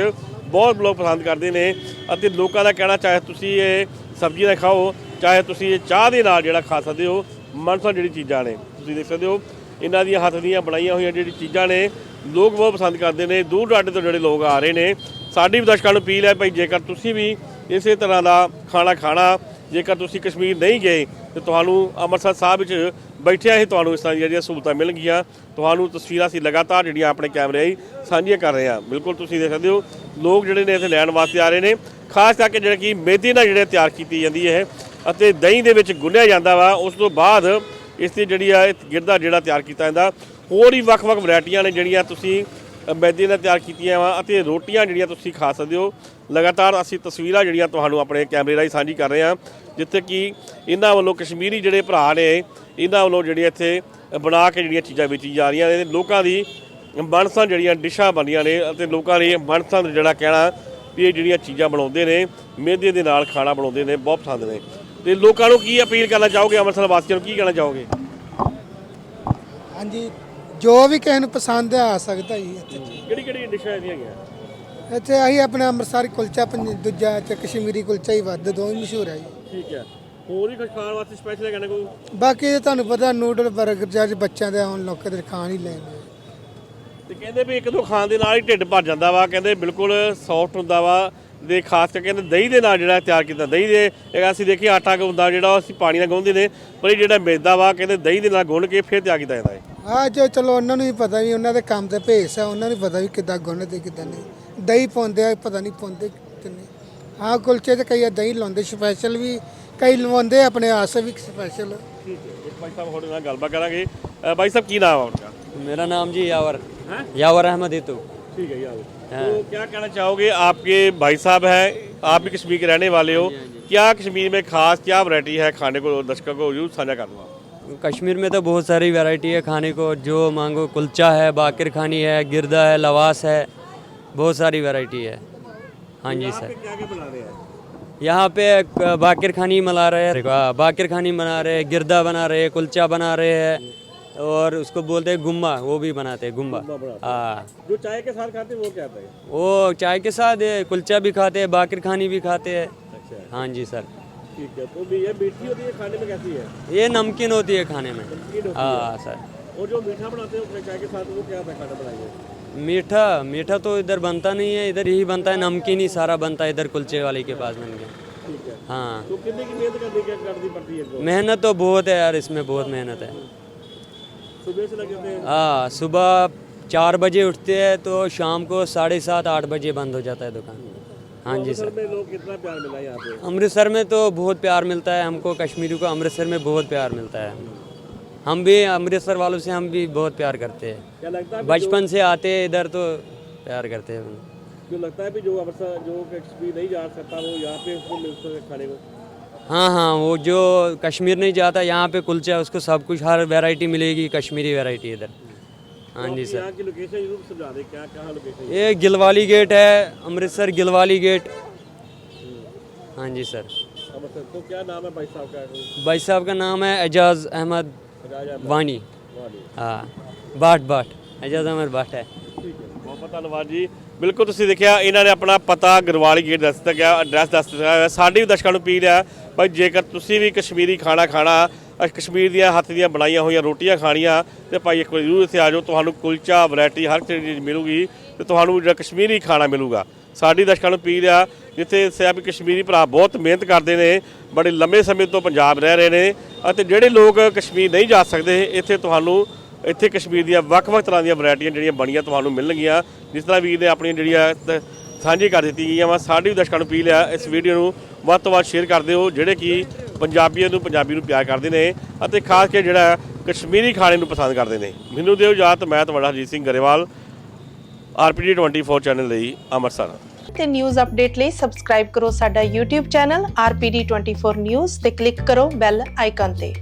ਬਹੁਤ ਲੋਕ ਪਸੰਦ ਕਰਦੇ ਨੇ ਅਤੇ ਲੋਕਾਂ ਦਾ ਕਹਿਣਾ, ਚਾਹੇ ਤੁਸੀਂ ਇਹ ਸਬਜ਼ੀ ਨਾਲ ਖਾਓ, ਚਾਹੇ ਤੁਸੀਂ ਇਹ ਚਾਹ ਦੇ ਨਾਲ ਜਿਹੜਾ ਖਾ ਸਕਦੇ ਹੋ ਮਨਸਾ ਜਿਹੜੀ ਚੀਜ਼ਾਂ ਨੇ, ਤੁਸੀਂ ਦੇਖ ਸਕਦੇ ਹੋ, ਇਹਨਾਂ ਦੀਆਂ ਹੱਥ ਦੀਆਂ ਬਣਾਈਆਂ ਹੋਈਆਂ ਜਿਹੜੀ ਚੀਜ਼ਾਂ ਨੇ, ਲੋਕ ਬਹੁਤ ਪਸੰਦ ਕਰਦੇ ਨੇ, ਦੂਰ ਦਰਾਡੇ ਤੋਂ ਜਿਹੜੇ ਲੋਕ ਆ ਰਹੇ ਨੇ, ਸਾਡੀ ਵੀ ਦਰਸ਼ਕਾਂ ਨੂੰ ਅਪੀਲ ਹੈ ਭਾਈ, ਜੇਕਰ ਤੁਸੀਂ ਵੀ ਇਸੇ ਤਰ੍ਹਾਂ ਦਾ ਖਾਣਾ ਖਾਣਾ ਜੇਕਰ ਤੁਸੀਂ ਕਸ਼ਮੀਰ ਨਹੀਂ ਗਏ ਤੇ ਤੁਹਾਨੂੰ ਅੰਮ੍ਰਿਤਸਰ ਸਾਹਿਬ ਵਿੱਚ ਬੈਠਿਆਂ ਹੀ ਤੁਹਾਨੂੰ ਇਸ ਤਰ੍ਹਾਂ ਦੀਆਂ ਜਿਹੜੀਆਂ ਸਹੂਲਤਾਂ ਮਿਲਣਗੀਆਂ ਤੁਹਾਨੂੰ ਤਸਵੀਰਾਂ ਅਸੀਂ ਲਗਾਤਾਰ ਜਿਹੜੀਆਂ ਆਪਣੇ ਕੈਮਰੇ ਹੀ ਸਾਂਝੀਆਂ ਕਰ ਰਹੇ ਹਾਂ। ਬਿਲਕੁਲ ਤੁਸੀਂ ਦੇਖ ਸਕਦੇ ਹੋ ਲੋਕ ਜਿਹੜੇ ਨੇ ਇੱਥੇ ਲੈਣ ਵਾਸਤੇ ਆ ਰਹੇ ਨੇ ਖਾਸ ਕਰਕੇ ਜਿਹੜੇ ਕਿ ਮੇਦੀ ਨਾਲ ਜਿਹੜੇ ਤਿਆਰ ਕੀਤੀ ਜਾਂਦੀ ਹੈ ਅਤੇ ਦਹੀਂ ਦੇ ਵਿੱਚ ਗੁੰਨਿਆ ਜਾਂਦਾ ਵਾ ਉਸ ਤੋਂ ਬਾਅਦ ਇਸ ਦੀ ਜਿਹੜੀ ਆ ਗਿਰਦਾ ਜਿਹੜਾ ਤਿਆਰ ਕੀਤਾ ਜਾਂਦਾ। ਹੋਰ ਹੀ ਵੱਖ-ਵੱਖ ਵੈਰਾਈਟੀਆਂ ਨੇ ਜਿਹੜੀਆਂ ਤੁਸੀਂ ਅ, ਮੈਦੇ ਨਾਲ ਤਿਆਰ ਕੀਤੀਆਂ ਵਾ ਅਤੇ ਰੋਟੀਆਂ ਜਿਹੜੀਆਂ ਤੁਸੀਂ ਖਾ ਸਕਦੇ ਹੋ। ਲਗਾਤਾਰ ਅਸੀਂ ਤਸਵੀਰਾਂ ਜਿਹੜੀਆਂ ਤੁਹਾਨੂੰ ਆਪਣੇ ਕੈਮਰੇ ਰਾਹੀਂ ਸਾਂਝੀ ਕਰ ਰਹੇ ਹਾਂ ਜਿੱਥੇ ਕਿ ਇਹਨਾਂ ਵੱਲੋਂ ਕਸ਼ਮੀਰੀ ਜਿਹੜੇ ਭਰਾ ਨੇ ਇਹਨਾਂ ਵੱਲੋਂ ਜਿਹੜੀਆਂ ਇੱਥੇ ਬਣਾ ਕੇ ਜਿਹੜੀਆਂ ਚੀਜ਼ਾਂ ਵੇਚੀ ਜਾ ਰਹੀਆਂ ਨੇ ਲੋਕਾਂ ਦੀ ਮਨਪਸੰਦ ਜਿਹੜੀਆਂ ਡਿਸ਼ਾਂ ਬਣੀਆਂ ਨੇ ਅਤੇ ਲੋਕਾਂ ਦੀ ਮਨਪਸੰਦ ਜਿਹੜਾ ਕਹਿਣਾ ਵੀ ਇਹ ਜਿਹੜੀਆਂ ਚੀਜ਼ਾਂ ਬਣਾਉਂਦੇ ਨੇ ਮਿਹਦੇ ਦੇ ਨਾਲ ਖਾਣਾ ਬਣਾਉਂਦੇ ਨੇ ਬਹੁਤ ਪਸੰਦ ਨੇ। ਤੇ ਲੋਕਾਂ ਨੂੰ ਕੀ ਅਪੀਲ ਕਰਨਾ ਚਾਹੋਗੇ? ਅੰਮ੍ਰਿਤਸਰ ਵਾਸੀਆਂ ਨੂੰ ਕੀ ਕਹਿਣਾ ਚਾਹੋਗੇ? ਹਾਂਜੀ ਜੋ ਵੀ ਕਿਸੇ ਨੂੰ ਪਸੰਦ ਆ ਆ ਸਕਦਾ ਜੀ ਇੱਥੇ। ਕਿਹੜੀ ਕਿਹੜੀ ਡਿਸ਼ਾਂ ਇਹਦੀਆਂ ਹੈਗੀਆਂ? ਇੱਥੇ ਆਹੀ ਆਪਣਾ ਅੰਮ੍ਰਿਤਸਰ ਕੁਲਚਾ ਪੰਜ- ਦੂਜਾ ਤੇ ਕਸ਼ਮੀਰੀ ਕੁਲਚਾ ਹੀ ਵੱਧ ਦੋਵੇਂ ਮਸ਼ਹੂਰ ਹੈ ਜੀ। ਠੀਕ ਹੈ। ਹੋਰ ਵੀ ਕੁਝ ਖਾਣ ਵਾਸਤੇ ਸਪੈਸ਼ਲ ਹੈ ਕਹਿੰਦੇ ਕੋਈ? ਬਾਕੀ ਇਹ ਤੁਹਾਨੂੰ ਪਤਾ ਨੂਡਲ 버ਗਰ ਜੱਜ ਬੱਚਿਆਂ ਦੇ ਹੁਣ ਲੋਕਾਂ ਦੇ ਖਾਣ ਹੀ ਲੈਣੇ ਤੇ ਕਹਿੰਦੇ ਵੀ ਇੱਕ ਦੋ ਖਾਣ ਦੇ ਨਾਲ ਹੀ ਢਿੱਡ ਭਰ ਜਾਂਦਾ ਵਾ ਕਹਿੰਦੇ ਬਿਲਕੁਲ ਸੌਫਟ ਹੁੰਦਾ ਵਾ ਦੇ ਖਾਸ ਕਰਕੇ ਕਹਿੰਦੇ ਦਹੀਂ ਦੇ ਨਾਲ ਜਿਹੜਾ ਤਿਆਰ ਕੀਤਾ ਦਹੀਂ ਦੇ ਇਹ ਅਸੀਂ ਦੇਖੀ ਆਟਾ ਹੁੰਦਾ ਜਿਹੜਾ ਉਹ ਅਸੀਂ ਪਾਣੀ ਨਾਲ ਗੁੰਨਦੇ ਨੇ ਪਰ ਇਹ ਜਿਹੜਾ ਮੈਦਾ ਵਾ ਕਹਿੰਦੇ ਦਹੀਂ ਦੇ ਨਾਲ ਗੁੰਨ ਕੇ ਫਿਰ ਤਿਆਰ ਕੀਤਾ ਜਾਂਦਾ ਹੈ ਆ ਜੋ ਚਲੋ ਉਹਨਾਂ ਨੂੰ ਵੀ ਪਤਾ ਵੀ ਉਹਨਾਂ ਦੇ ਕੰਮ ਤੇ ਭੇਸ ਆ ਉਹਨਾਂ ਨੂੰ ਪਤਾ ਵੀ ਕਿੱਦਾਂ ਗੁੰਨਦੇ ਕਿੱਦਾਂ ਨਹੀਂ। ਦਹੀਂ ਪਾਉਂਦੇ ਆ ਪਤਾ ਨਹੀਂ ਪਾਉਂਦੇ ਕਿ ਨਹੀਂ ਹਾਂ ਕੁਲਚੇ ਤੇ ਕਈ ਦਹੀਂ ਲਾਉਂਦੇ ਸਪੈਸ਼ਲ ਵੀ ਕਈ ਲਵਾਉਂਦੇ ਆਪਣੇ ਆਸੇ ਵੀ ਸਪੈਸ਼ਲ ਠੀਕ ਹੈ ਇੱਕ ਭਾਈ ਸਾਹਿਬ ਤੁਹਾਡੇ ਨਾਲ ਗੱਲਬਾਤ ਕਰਾਂਗੇ ਅ, ਭਾਈ ਸਾਹਿਬ ਕੀ ਨਾਮ ਹੈ ਆਪਕਾ मेरा नाम जी यावर हैं? यावर अहमद हितू ठीक है यार तो क्या कहना चाहोगे आपके भाई साहब हैं आप भी कश्मीर के रहने वाले हो क्या कश्मीर में खास क्या वैरायटी है खाने को दर्शकों को यूँ साझा कर दूँगा कश्मीर में तो बहुत सारी वैरायटी है खाने को जो मांगो कुलचा है बाकिर खानी है गिरदा है लवास है बहुत सारी वैरायटी है। हाँ जी सर हैं? यहाँ पे बाकिर खानी बना रहे हैं। बाकिर खानी बना रहे हैं गिरदा बना रहे हैं कुलचा बना रहे हैं और उसको बोलते हैं गुम्बा वो भी बनाते हैं गुम्बा हाँ। जो चाय के साथ खाते हैं वो क्या है? वो चाय के साथ कुलचा भी खाते हैं बाकिर खानी भी खाते हैं। अच्छा। हाँ जी सर ठीक है तो भी ये मीठी होती है खाने में कैसी है? ये नमकीन होती है खाने में। हाँ सर और जो मीठा बनाते हैं चाय के साथ वो क्या है खाना बनाइए? मीठा मीठा तो इधर बनता नहीं है इधर यही बनता है नमकीन ही सारा बनता है इधर कुलचे वाले के पास बन नमकीन हाँ। तो कितने की मेहनत करनी करनी पड़ती है मेहनत तो बहुत है यार इसमें बहुत मेहनत है। सुबह से लगे हाँ सुबह चार बजे उठते हैं तो शाम को साढ़े सात आठ बजे बंद हो जाता है दुकान। हाँ जी सर। कितना प्यार मिला यहाँ पे? अमृतसर में तो बहुत प्यार मिलता है हमको कश्मीरी को अमृतसर में बहुत प्यार मिलता है। हम भी अमृतसर वालों से हम भी बहुत प्यार करते हैं। क्या लगता है बचपन से आते हैं इधर तो प्यार करते हैं जो लगता है भी जो अमृतसर जो कश्मीर नहीं जा सकता वो यहाँ पे उसको मिल सकता खाने को? हाँ हाँ वो जो कश्मीर नहीं जाता यहाँ पे कुलचा है उसको सब कुछ हर वैरायटी मिलेगी कश्मीरी वैरायटी इधर। हाँ जी सर। की लोकेशन ज़रूर समझा दे क्या कहाँ लोकेशन ये गिलवाली गेट है अमृतसर गिलवाली गेट हाँ जी सर। तो क्या नाम है भाई साहब का? भाई साहब का नाम है एजाज अहमद। ਵਾਣੀ ਹਾਂ ਬਾਟ ਬਾਟ ਅਜਾਜ਼ ਅਮਰ ਬਾਟ ਹੈ ਬਹੁਤ ਧੰਨਵਾਦ ਜੀ ਬਿਲਕੁਲ ਤੁਸੀਂ ਦੇਖਿਆ ਇਹਨਾਂ ਨੇ ਆਪਣਾ ਪਤਾ ਗਰਵਾਲੀ ਗੇਟ ਦੱਸ ਦਿੱਤਾ ਗਿਆ ਐਡਰੈਸ ਦੱਸ ਦਿੱਤਾ ਗਿਆ ਸਾਡੀ ਵੀ ਦਰਸ਼ਕਾਂ ਨੂੰ ਅਪੀਲ ਹੈ ਭਾਈ ਜੇਕਰ ਤੁਸੀਂ ਵੀ ਕਸ਼ਮੀਰੀ ਖਾਣਾ ਖਾਣਾ ਕਸ਼ਮੀਰ ਦੀਆਂ ਹੱਥ ਦੀਆਂ ਬਣਾਈਆਂ ਹੋਈਆਂ ਰੋਟੀਆਂ ਖਾਣੀਆਂ ਤੇ ਭਾਈ ਇੱਕ ਵਾਰੀ ਜ਼ਰੂਰ ਇੱਥੇ ਆ ਜਾਓ ਤੁਹਾਨੂੰ ਕੁਲਚਾ ਵੈਰਾਈਟੀ ਹਰ ਚੀਜ਼ ਮਿਲੂਗੀ ਤੇ ਤੁਹਾਨੂੰ ਜਿਹੜਾ ਕਸ਼ਮੀਰੀ ਖਾਣਾ ਮਿਲੂਗਾ ਸਾਡੀ ਦਰਸ਼ਕਾਂ ਨੂੰ ਅਪੀਲ ਆ ਜਿੱਥੇ ਸਿਆਪੀ ਕਸ਼ਮੀਰੀ ਭਰਾ ਬਹੁਤ ਮਿਹਨਤ ਕਰਦੇ ਨੇ ਬੜੇ ਲੰਮੇ ਸਮੇਂ ਤੋਂ ਪੰਜਾਬ ਰਹਿ ਰਹੇ ਨੇ ਅਤੇ ਜਿਹੜੇ ਲੋਕ ਕਸ਼ਮੀਰ ਨਹੀਂ ਜਾ ਸਕਦੇ, ਇੱਥੇ ਤੁਹਾਨੂੰ, ਇੱਥੇ ਕਸ਼ਮੀਰ ਦੀਆਂ ਵੱਖ-ਵੱਖ ਤਰ੍ਹਾਂ ਦੀਆਂ ਵੈਰਾਈਟੀਆਂ ਜਿਹੜੀਆਂ ਬਣੀਆਂ ਤੁਹਾਨੂੰ ਮਿਲਣਗੀਆਂ, ਜਿਸ ਤਰ੍ਹਾਂ ਵੀਰ ਨੇ ਆਪਣੀਆਂ ਜਿਹੜੀਆਂ ਤ- ਸਾਂਝੀ ਕਰ ਦਿੱਤੀ ਗਈਆਂ ਵਾ, ਸਾਡੇ ਵੀ ਦਰਸ਼ਕਾਂ ਨੂੰ ਅਪੀਲ ਆ ਇਸ ਵੀਡੀਓ ਨੂੰ ਵੱਧ ਤੋਂ ਵੱਧ ਸ਼ੇਅਰ ਕਰ ਦਿਓ, ਜਿਹੜੇ ਕਿ ਪੰਜਾਬੀਆਂ ਨੂੰ ਪੰਜਾਬੀ ਨੂੰ ਪਿਆਰ ਕਰਦੇ ਨੇ ਅਤੇ ਖਾਸ ਕੇ ਜਿਹੜਾ ਕਸ਼ਮੀਰੀ ਖਾਣੇ ਨੂੰ ਪਸੰਦ ਕਰਦੇ ਨੇ। ਮੈਨੂੰ ਦਿਓ ਇਜਾਜ਼ਤ, ਮੈਂ ਤੁਹਾਡਾ ਹਰਜੀਤ ਸਿੰਘ ਗਰੇਵਾਲ ਆਰਪੀਡੀ 24 ਚੈਨਲ ਲਈ ਅੰਮ੍ਰਿਤਸਰ। ਤੇ ਨਿਊਜ਼ ਅਪਡੇਟ ਲਈ ਸਬਸਕ੍ਰਾਈਬ ਕਰੋ ਸਾਡਾ YouTube ਚੈਨਲ RPD24 ਨਿਊਜ਼ ਤੇ ਕਲਿੱਕ ਕਰੋ ਬੈਲ ਆਈਕਨ ਤੇ।